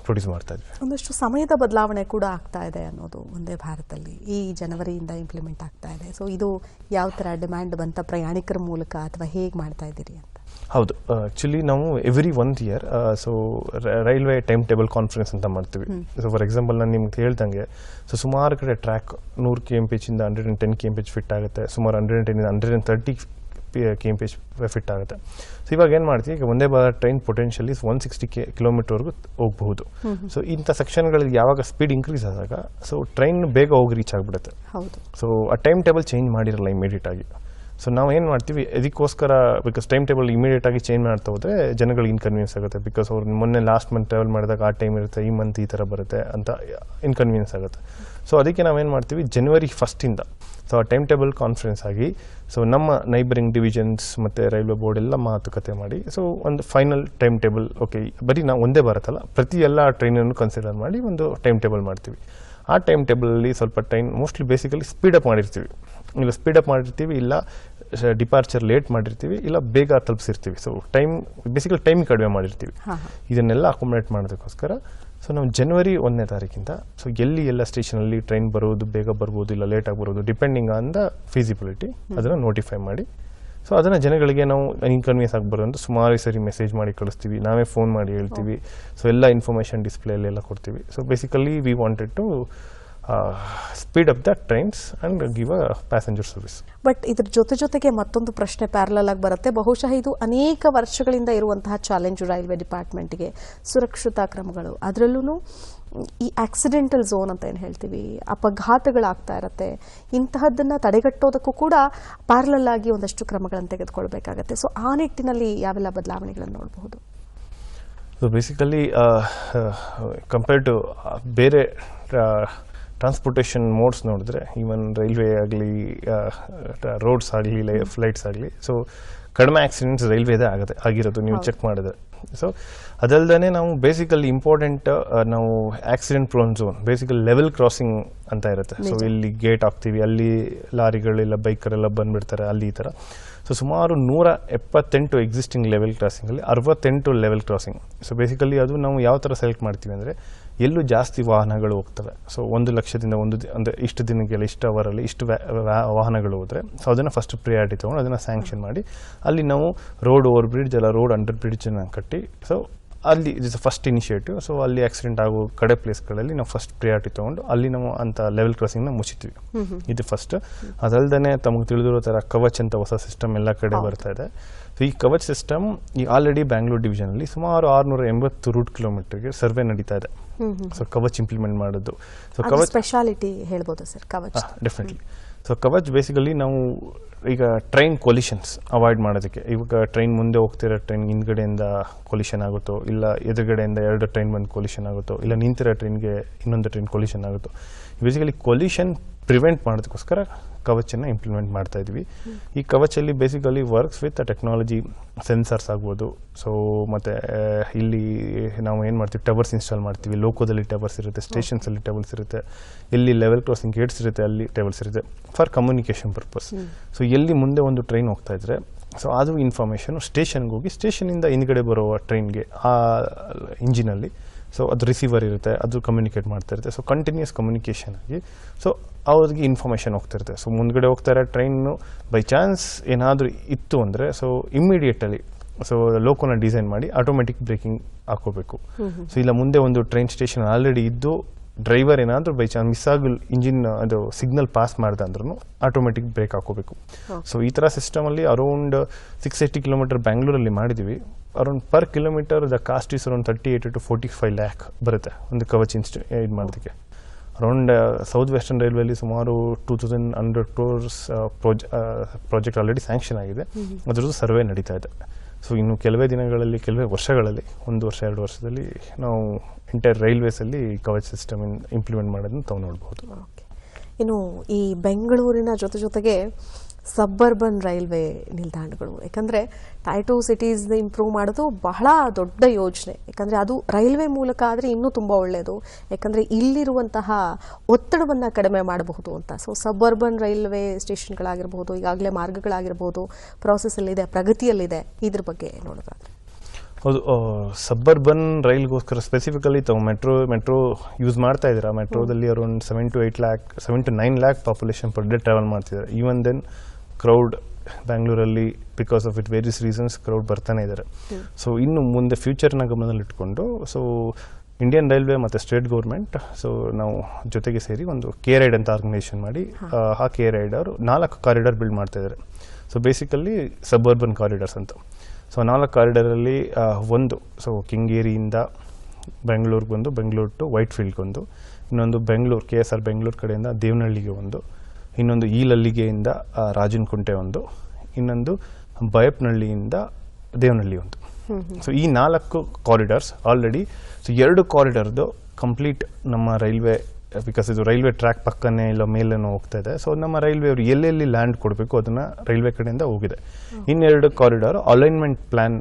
ಪ್ರೊಡ್ಯೂಸ್ ಮಾಡ್ತಾ ಇದ್ವಿ. ಒಂದಷ್ಟು ಸಮಯದ ಬದಲಾವಣೆ ಕೂಡ ಆಗ್ತಾ ಇದೆ ಅನ್ನೋದು ಒಂದೇ ಭಾರತದಲ್ಲಿ. ಈ ಜನವರಿಯಿಂದ ಇಂಪ್ಲಿಮೆಂಟ್ ಆಗ್ತಾ ಇದೆ. ಸೊ ಇದು ಯಾವ ಥರ ಡಿಮ್ಯಾಂಡ್ ಬಂತ ಪ್ರಯಾಣಿಕರ ಮೂಲಕ ಅಥವಾ ಹೇಗೆ ಮಾಡ್ತಾ ಇದ್ದೀರಿ ಅಂತ? ಹೌದು. ಆ್ಯಕ್ಚುಲಿ ನಾವು every one year so railway time table conference ಅಂತ ಮಾಡ್ತೀವಿ. ಸೊ ಫಾರ್ ಎಕ್ಸಾಂಪಲ್ ನಾನು ನಿಮ್ಗೆ ಹೇಳ್ದಂಗೆ ಸೊ ಸುಮಾರು ಕಡೆ ಟ್ರ್ಯಾಕ್ ನೂರು ಕೆ ಎಂ ಪಿ ಇಂದ hundred and ten K M P H fit ಆಗುತ್ತೆ. ಸುಮಾರು hundred and ten hundred and thirty K M P H fit ಆಗುತ್ತೆ. ಸೊ ಇವಾಗ ಏನು ಮಾಡ್ತೀವಿ? ಈಗ ಒಂದೇ ಬಾರ train potentially one sixty K ಕಿಲೋಮೀಟರ್ವರೆಗೂ ಹೋಗಬಹುದು. ಸೊ ಇಂಥ ಸೆಕ್ಷನ್ಗಳಲ್ಲಿ ಯಾವಾಗ ಸ್ಪೀಡ್ ಇನ್ಕ್ರೀಸ್ ಆದಾಗ ಸೊ ಟ್ರೈನ್ ಬೇಗ ಹೋಗಿ ರೀಚ್ ಆಗಿಬಿಡುತ್ತೆ. ಸೊ ಆ ಟೈಮ್ ಟೇಬಲ್ ಚೇಂಜ್ ಮಾಡಿರಲ್ಲ ಇಮಿಡಿಯೇಟ್ ಆಗಿ. ಸೊ ನಾವು ಏನು ಮಾಡ್ತೀವಿ? ಇದಕ್ಕೋಸ್ಕರ ಬಿಕಾಸ್ ಟೈಮ್ ಟೇಬಲ್ ಇಮಿಡಿಯೇಟ್ ಆಗಿ ಚೇಂಜ್ ಮಾಡ್ತಾ ಹೋದ್ರೆ ಜನಗಳಿಗೆ ಇನ್ಕನ್ವೀನಿಯನ್ಸ್ ಆಗುತ್ತೆ. ಬಿಕಾಸ್ ಅವ್ರು ಮೊನ್ನೆ ಲಾಸ್ಟ್ ಮಂತ್ ಟ್ರಾವೆಲ್ ಮಾಡಿದಾಗ ಆ ಟೈಮ್ ಇರುತ್ತೆ ಈ ಮಂತ್ ಈ ಥರ ಬರುತ್ತೆ ಅಂತ ಇನ್ಕನ್ವೀನಿಯನ್ಸ್ ಆಗುತ್ತೆ. ಸೊ ಅದಕ್ಕೆ ನಾವೇನು ಮಾಡ್ತೀವಿ? ಜನವರಿ ಫಸ್ಟಿಂದ ಸೊ ಆ ಟೈಮ್ ಟೇಬಲ್ ಕಾನ್ಫರೆನ್ಸ್ ಆಗಿ ಸೊ ನಮ್ಮ ನೈಬರಿಂಗ್ ಡಿವಿಷನ್ಸ್ ಮತ್ತು ರೈಲ್ವೆ ಬೋರ್ಡ್ ಎಲ್ಲ ಮಾತುಕತೆ ಮಾಡಿ ಸೊ ಒಂದು ಫೈನಲ್ ಟೈಮ್ ಟೇಬಲ್ ಓಕೆ ಬರೀ ನಾವು ಒಂದೇ ಬರುತ್ತಲ್ಲ ಪ್ರತಿ ಎಲ್ಲ ಟ್ರೈನನ್ನು ಕನ್ಸಿಡರ್ ಮಾಡಿ ಒಂದು ಟೈಮ್ ಟೇಬಲ್ ಮಾಡ್ತೀವಿ. ಆ ಟೈಮ್ ಟೇಬಲಲ್ಲಿ ಸ್ವಲ್ಪ ಟೈಮ್ ಮೋಸ್ಟ್ಲಿ ಬೇಸಿಕಲಿ ಸ್ಪೀಡಪ್ ಮಾಡಿರ್ತೀವಿ. ಇಲ್ಲ ಸ್ಪೀಡಪ್ ಮಾಡಿರ್ತೀವಿ ಇಲ್ಲ ಡಿಪಾರ್ಚರ್ ಲೇಟ್ ಮಾಡಿರ್ತೀವಿ ಇಲ್ಲ ಬೇಗ ತಲುಪಿಸಿರ್ತೀವಿ. ಸೊ ಟೈಮ್ ಬೇಸಿಕಲಿ ಟೈಮ್ ಕಡಿಮೆ ಮಾಡಿರ್ತೀವಿ. ಇದನ್ನೆಲ್ಲ ಅಕೊಮಡೇಟ್ ಮಾಡೋದಕ್ಕೋಸ್ಕರ ಸೊ ನಾವು ಜನವರಿ ಒಂದನೇ ತಾರೀಕಿಂದ ಸೊ ಎಲ್ಲಿ ಎಲ್ಲ ಸ್ಟೇಷನಲ್ಲಿ ಟ್ರೈನ್ ಬರೋದು ಬೇಗ ಬರ್ಬೋದು ಇಲ್ಲ ಲೇಟಾಗಿ ಬರೋದು ಡಿಪೆಂಡಿಂಗ್ ಆನ್ ದ ಫೀಸಿಬಿಲಿಟಿ ಅದನ್ನು ನೋಟಿಫೈ ಮಾಡಿ. ಸೊ ಅದನ್ನು ಜನಗಳಿಗೆ ನಾವು ಇನ್ಕನ್ವೀನಿಯನ್ಸ್ ಆಗಬಾರ್ದು ಅಂತ ಸುಮಾರು ಸರಿ ಮೆಸೇಜ್ ಮಾಡಿ ಕಳಿಸ್ತೀವಿ. ನಾವೇ ಫೋನ್ ಮಾಡಿ ಹೇಳ್ತೀವಿ. ಸೊ ಎಲ್ಲ ಇನ್ಫಾರ್ಮೇಷನ್ ಡಿಸ್ಪ್ಲೇಲೆಲ್ಲ ಕೊಡ್ತೀವಿ. So basically we wanted to speed up the trains and give a passenger service but ಇದ್ರ ಜೊತೆ ಜೊತೆಗೆ ಮತ್ತೊಂದು ಪ್ರಶ್ನೆ ಪ್ಯಾರಲಲ್ ಆಗಿ ಬರುತ್ತೆ. ಬಹುಶಃ ಇದು ಅನೇಕ ವರ್ಷಗಳಿಂದ ಇರುವಂತಹ ಚಾಲೆಂಜ್ ರೈಲ್ವೆ ಡಿಪಾರ್ಟ್ಮೆಂಟ್ಗೆ ಸುರಕ್ಷತಾ ಕ್ರಮಗಳು. ಅದರಲ್ಲೂ ಈ ಆಕ್ಸಿಡೆಂಟಲ್ ಝೋನ್ ಅಂತ ಏನು ಹೇಳ್ತೀವಿ? ಅಪಘಾತಗಳಾಗ್ತಾ ಇರತ್ತೆ. ಇಂತಹದ್ದನ್ನು ತಡೆಗಟ್ಟೋದಕ್ಕೂ ಕೂಡ ಪ್ಯಾರಲಲ್ ಆಗಿ ಒಂದಷ್ಟು ಕ್ರಮಗಳನ್ನು ತೆಗೆದುಕೊಳ್ಬೇಕಾಗತ್ತೆ. ಸೊ ಆ ನಿಟ್ಟಿನಲ್ಲಿ ಯಾವೆಲ್ಲ ಬದಲಾವಣೆಗಳನ್ನು ನೋಡಬಹುದು? ಸೊ ಬೇಸಿಕಲಿ ಕಂಪೇರ್ ಟು ಬೇರೆ ಟ್ರಾನ್ಸ್ಪೋರ್ಟೇಷನ್ ಮೋಡ್ಸ್ ನೋಡಿದ್ರೆ ಈವನ್ ರೈಲ್ವೆ ಆಗಲಿ ರೋಡ್ಸ್ ಆಗಲಿ ಲೈ ಫ್ಲೈಟ್ಸ್ ಆಗಲಿ ಸೊ ಕಡಿಮೆ ಆಕ್ಸಿಡೆಂಟ್ಸ್ ರೈಲ್ವೇದೇ ಆಗುತ್ತೆ ಆಗಿರೋದು ನೀವು ಚೆಕ್ ಮಾಡಿದ್ರೆ. ಸೊ ಅದಲ್ಲದೆ ನಾವು ಬೇಸಿಕಲಿ ಇಂಪಾರ್ಟೆಂಟ್ ನಾವು accident prone zone basically level crossing ಅಂತ ಇರುತ್ತೆ. ಸೊ ಇಲ್ಲಿ ಗೇಟ್ ಹಾಕ್ತೀವಿ ಅಲ್ಲಿ ಲಾರಿಗಳೆಲ್ಲ ಬೈಕರೆಲ್ಲ ಬಂದುಬಿಡ್ತಾರೆ ಅಲ್ಲಿ ಈ ಥರ. ಸೊ ಸುಮಾರು ನೂರ ಎಪ್ಪತ್ತೆಂಟು ಎಕ್ಸಿಸ್ಟಿಂಗ್ ಲೆವೆಲ್ ಕ್ರಾಸಿಂಗಲ್ಲಿ ಅರವತ್ತೆಂಟು ಲೆವೆಲ್ ಕ್ರಾಸಿಂಗ್ ಸೊ ಬೇಸಿಕಲಿ ಅದು ನಾವು ಯಾವ ಥರ ಸೆಲೆಕ್ಟ್ ಮಾಡ್ತೀವಿ ಅಂದರೆ ಎಲ್ಲೂ ಜಾಸ್ತಿ ವಾಹನಗಳು ಹೋಗ್ತವೆ. ಸೊ ಒಂದು ಲಕ್ಷದಿಂದ ಒಂದು ಅಂದರೆ ಇಷ್ಟು ದಿನಕ್ಕೆಲ್ಲ ಇಷ್ಟು ಅವರಲ್ಲಿ ಇಷ್ಟು ವಾಹನಗಳು ಹೋದರೆ ಸೊ ಅದನ್ನು ಫಸ್ಟ್ ಪ್ರಿಯಾರಿಟಿ ತೊಗೊಂಡು ಅದನ್ನು ಸ್ಯಾಂಕ್ಷನ್ ಮಾಡಿ ಅಲ್ಲಿ ನಾವು ರೋಡ್ ಓವರ್ ಬ್ರಿಡ್ಜ್ ಅಲ್ಲ ರೋಡ್ ಅಂಡರ್ ಬ್ರಿಡ್ಜನ್ನು ಕಟ್ಟಿ ಸೊ ಅಲ್ಲಿ ಇಸ್ ಫಸ್ಟ್ ಇನಿಷಿಯೇಟಿವ್ ಸೊ ಅಲ್ಲಿ ಆಕ್ಸಿಡೆಂಟ್ ಆಗೋ ಕಡೆ ಪ್ಲೇಸ್ಗಳಲ್ಲಿ ನಾವು ಫಸ್ಟ್ ಪ್ರಿಯಾರಿಟಿ ತೊಗೊಂಡು ಅಲ್ಲಿ ನಾವು ಅಂತ ಲೆವೆಲ್ ಕ್ರಾಸಿಂಗ್ನ ಮುಚ್ಚಿತೀವಿ ಇದು ಫಸ್ಟ್ ಅದಲ್ದೇ ತಮಗೆ ತಿಳಿದಿರೋ ಥರ ಕವಚ್ ಅಂತ ಹೊಸ ಸಿಸ್ಟಮ್ ಎಲ್ಲ ಕಡೆ ಬರ್ತಾ ಇದೆ. ಸೊ ಈ ಕವಚ್ ಸಿಸ್ಟಮ್ ಈ ಆಲ್ರೆಡಿ ಬ್ಯಾಂಗ್ಳೂರ್ ಡಿವಿಷನಲ್ಲಿ ಸುಮಾರು ಆರುನೂರ ಎಂಬತ್ತು ರೂಟ್ ಕಿಲೋಮೀಟರ್ಗೆ ಸರ್ವೆ ನಡೀತಾ ಇದೆ. ಸೊ ಕವಚ್ ಇಂಪ್ಲಿಮೆಂಟ್ ಮಾಡೋದು. ಸೊ ಕವಚ್ ಸ್ಪೆಷಾಲಿಟಿ ಹೇಳ್ಬೋದು sir Kavach definitely so Kavach basically ನಾವು ಈಗ ಟ್ರೈನ್ ಕೊಲಿಷನ್ಸ್ ಅವಾಯ್ಡ್ ಮಾಡೋದಕ್ಕೆ. ಇವಾಗ ಟ್ರೈನ್ ಮುಂದೆ ಹೋಗ್ತಿರೋ ಟ್ರೈನ್ ಹಿಂದ್ಗಡೆಯಿಂದ ಕೊಲಿಷನ್ ಆಗುತ್ತೋ ಇಲ್ಲ ಎದುರುಗಡೆಯಿಂದ ಎರಡು ಟ್ರೈನ್ ಬಂದು ಕೊಲಿಷನ್ ಆಗುತ್ತೋ ಇಲ್ಲ ನಿಂತಿರೋ ಟ್ರೈನ್ಗೆ ಇನ್ನೊಂದು ಟ್ರೈನ್ ಕೊಲಿಷನ್ ಆಗುತ್ತೋ. ಬೇಸಿಕಲಿ ಕೊಲಿಷನ್ ಪ್ರಿವೆಂಟ್ ಮಾಡೋದಕ್ಕೋಸ್ಕರ ಕವಚನ್ನು ಇಂಪ್ಲಿಮೆಂಟ್ ಮಾಡ್ತಾ ಇದ್ವಿ. ಈ ಕವಚಲ್ಲಿ basically works with technology sensors ಆಗ್ಬೋದು. ಸೊ ಮತ್ತು ಇಲ್ಲಿ ನಾವು ಏನು ಮಾಡ್ತೀವಿ ಟವರ್ಸ್ ಇನ್ಸ್ಟಾಲ್ ಮಾಡ್ತೀವಿ. ಲೋಕೋದಲ್ಲಿ ಟವರ್ಸ್ ಇರುತ್ತೆ ಸ್ಟೇಷನ್ಸಲ್ಲಿ ಟವರ್ಸ್ ಇರುತ್ತೆ. ಎಲ್ಲಿ ಲೆವೆಲ್ ಕ್ರಾಸಿಂಗ್ ಗೇಟ್ಸ್ ಇರುತ್ತೆ ಅಲ್ಲಿ ಟೇಬಲ್ಸ್ ಇರುತ್ತೆ. ಫಾರ್ ಕಮ್ಯುನಿಕೇಷನ್ ಪರ್ಪಸ್ ಸೊ ಎಲ್ಲಿ ಮುಂದೆ ಒಂದು ಟ್ರೈನ್ ಹೋಗ್ತಾ ಇದ್ರೆ ಸೊ ಅದು ಇನ್ಫಾರ್ಮೇಷನ್ ಸ್ಟೇಷನ್ಗೆ ಹೋಗಿ ಸ್ಟೇಷನಿಂದ ಹಿಂದ್ಗಡೆ ಬರುವ ಟ್ರೈನ್ಗೆ ಆ ಇಂಜಿನಲ್ಲಿ ಸೊ ಅದು ರಿಸೀವರ್ ಇರುತ್ತೆ ಅದು ಕಮ್ಯುನಿಕೇಟ್ ಮಾಡ್ತಾ ಇರುತ್ತೆ. ಸೊ ಕಂಟಿನ್ಯೂಸ್ ಕಮ್ಯುನಿಕೇಷನ್ ಆಗಿ ಸೊ ಅವ್ರಿಗೆ ಇನ್ಫಾರ್ಮೇಷನ್ ಹೋಗ್ತಿರುತ್ತೆ ಸೊ ಮುಂದ್ಗಡೆ ಹೋಗ್ತಾರೆ ಟ್ರೈನು ಬೈ ಚಾನ್ಸ್ ಏನಾದರೂ ಇತ್ತು ಅಂದರೆ ಸೊ ಇಮ್ಮಿಡಿಯೇಟಲಿ ಸೊ ಲೋಕೋನ ಡಿಸೈನ್ ಮಾಡಿ ಆಟೋಮೆಟಿಕ್ ಬ್ರೇಕಿಂಗ್ ಹಾಕೋಬೇಕು. ಸೊ ಇಲ್ಲ ಮುಂದೆ ಒಂದು ಟ್ರೈನ್ ಸ್ಟೇಷನ್ ಆಲ್ರೆಡಿ ಇದ್ದು ಡ್ರೈವರ್ ಏನಾದರೂ ಬೈ ಚಾನ್ಸ್ ಮಿಸ್ ಆಗಿ ಇಂಜಿನ್ ಅದು ಸಿಗ್ನಲ್ ಪಾಸ್ ಮಾಡಿದೆ ಅಂದ್ರೂ ಆಟೋಮೆಟಿಕ್ ಬ್ರೇಕ್ ಹಾಕೋಬೇಕು ಸೊ ಈ ಥರ ಸಿಸ್ಟಮಲ್ಲಿ ಅರೌಂಡ್ ಸಿಕ್ಸ್ ಏಯ್ಟಿ ಕಿಲೋಮೀಟರ್ ಬ್ಯಾಂಗ್ಳೂರಲ್ಲಿ ಮಾಡಿದ್ದೀವಿ around per kilometre the cost is around thirty eighty to forty five lakh ಬರುತ್ತೆ ಒಂದು ಕವಚ್ ಇನ್ಸ್ಟ್ ಇದು ಮಾಡೋದಕ್ಕೆ. ಅರೌಂಡ್ ಸೌತ್ ವೆಸ್ಟರ್ನ್ ರೈಲ್ವೆಲಿ ಸುಮಾರು ಟೂ ತೌಸಂಡ್ ಹಂಡ್ರೆಡ್ ಕ್ರೋರ್ಸ್ ಪ್ರಾಜೆ ಪ್ರಾಜೆಕ್ಟ್ ಆಲ್ರೆಡಿ ಸ್ಯಾಂಕ್ಷನ್ ಆಗಿದೆ. ಅದರದ್ದು ಸರ್ವೆ ನಡೀತಾ ಇದೆ. ಸೊ ಇನ್ನು ಕೆಲವೇ ದಿನಗಳಲ್ಲಿ, ಕೆಲವೇ ವರ್ಷಗಳಲ್ಲಿ, ಒಂದು ವರ್ಷ, ಎರಡು ವರ್ಷದಲ್ಲಿ ನಾವು ಎಂಟೈರ್ ರೈಲ್ವೇಸಲ್ಲಿ ಕವಚ್ ಸಿಸ್ಟಮ್ ಇಂಪ್ಲಿಮೆಂಟ್ ಮಾಡೋದನ್ನು ತಾವು ನೋಡ್ಬೋದು. ಇನ್ನು ಈ ಬೆಂಗಳೂರಿನ ಜೊತೆ ಜೊತೆಗೆ ಸಬ್ಬರ್ಬನ್ ರೈಲ್ವೆ ನಿಲ್ದಾಣಗಳು. ಯಾಕಂದರೆ ಟೈಟೋ ಸಿಟೀಸ್ನ ಇಂಪ್ರೂವ್ ಮಾಡೋದು ಬಹಳ ದೊಡ್ಡ ಯೋಜನೆ. ಯಾಕಂದರೆ ಅದು ರೈಲ್ವೆ ಮೂಲಕ ಆದರೆ ಇನ್ನೂ ತುಂಬ ಒಳ್ಳೆಯದು ಯಾಕಂದರೆ ಇಲ್ಲಿರುವಂತಹ ಒತ್ತಡವನ್ನು ಕಡಿಮೆ ಮಾಡಬಹುದು ಅಂತ. ಸೊ ಸಬ್ಬರ್ಬನ್ ರೈಲ್ವೆ ಸ್ಟೇಷನ್ಗಳಾಗಿರ್ಬೋದು ಈಗಾಗಲೇ ಮಾರ್ಗಗಳಾಗಿರ್ಬೋದು ಪ್ರಾಸೆಸ್ಸಲ್ಲಿದೆ ಪ್ರಗತಿಯಲ್ಲಿದೆ. ಇದ್ರ ಬಗ್ಗೆ ನೋಡೋದಾದ್ರೆ. ಹೌದು ಸಬ್ಬರ್ಬನ್ ರೈಲ್ಗೋಸ್ಕರ ಸ್ಪೆಸಿಫಿಕಲಿ ತಾವು ಮೆಟ್ರೋ ಮೆಟ್ರೋ ಯೂಸ್ ಮಾಡ್ತಾ ಇದ್ದೀರಾ? ಮೆಟ್ರೋದಲ್ಲಿ around seven to eight lakh seven to nine lakh population per day travel ಮಾಡ್ತಿದ್ದಾರೆ. ಈವನ್ ದೆನ್ ಕ್ರೌಡ್ ಬ್ಯಾಂಗ್ಳೂರಲ್ಲಿ because of it various reasons crowd ಬರ್ತಾನೆ ಇದ್ದಾರೆ ಸೊ ಇನ್ನು ಮುಂದೆ ಫ್ಯೂಚರ್ನ ಗಮನದಲ್ಲಿಟ್ಕೊಂಡು ಸೊ ಇಂಡಿಯನ್ ರೈಲ್ವೆ ಮತ್ತು ಸ್ಟೇಟ್ ಗೌರ್ಮೆಂಟ್ ಸೊ ನಾವು ಜೊತೆಗೆ ಸೇರಿ ಒಂದು ಕೆ ರೈಡ್ ಅಂತ ಆರ್ಗನೈಸೇಷನ್ ಮಾಡಿ ಆ, ಕೆ ರೈಡ್ ಅವರು ನಾಲ್ಕು ಕಾರಿಡಾರ್ ಬಿಲ್ಡ್ ಮಾಡ್ತಾ ಇದ್ದಾರೆ ಸೊ ಬೇಸಿಕಲಿ ಅರ್ಬನ್ ಕಾರಿಡಾರ್ಸ್ ಅಂತ. ಸೊ ನಾಲ್ಕು ಕಾರಿಡಾರಲ್ಲಿ ಒಂದು ಸೊ ಕಿಂಗೇರಿಯಿಂದ ಬೆಂಗಳೂರಿಗೆ ಒಂದು ಬೆಂಗಳೂರು ಟು ವೈಟ್ ಫೀಲ್ಡ್ಗೊಂದು ಇನ್ನೊಂದು Bengaluru K S R Bengaluru ಕಡೆಯಿಂದ ದೇವನಹಳ್ಳಿಗೆ ಒಂದು ಇನ್ನೊಂದು ಈಲಲ್ಲಿಗೆಯಿಂದ ರಾಜನ್ ರಾಜನಕುಂಟೆ ಒಂದು ಇನ್ನೊಂದು ಬಯಪ್ನಹಳ್ಳಿಯಿಂದ ದೇವನಹಳ್ಳಿ ಒಂದು. ಸೊ ಈ ನಾಲ್ಕು ಕಾರಿಡಾರ್ಸ್ ಆಲ್ರೆಡಿ ಸೊ ಎರಡು ಕಾರಿಡಾರ್ದು ಕಂಪ್ಲೀಟ್ ನಮ್ಮ ರೈಲ್ವೆ ಬಿಕಾಸ್ ಇದು ರೈಲ್ವೆ ಟ್ರ್ಯಾಕ್ ಪಕ್ಕನೇ ಇಲ್ಲ ಮೇಲೇನೋ ಹೋಗ್ತಾ ಇದೆ. ಸೊ ನಮ್ಮ ರೈಲ್ವೆ ಅವರು ಎಲ್ಲೆಲ್ಲಿ ಲ್ಯಾಂಡ್ ಕೊಡಬೇಕು ಅದನ್ನು ರೈಲ್ವೆ ಕಡೆಯಿಂದ ಹೋಗಿದೆ. ಇನ್ನೆರಡು ಕಾರಿಡಾರ್ ಅಲೈನ್ಮೆಂಟ್ ಪ್ಲಾನ್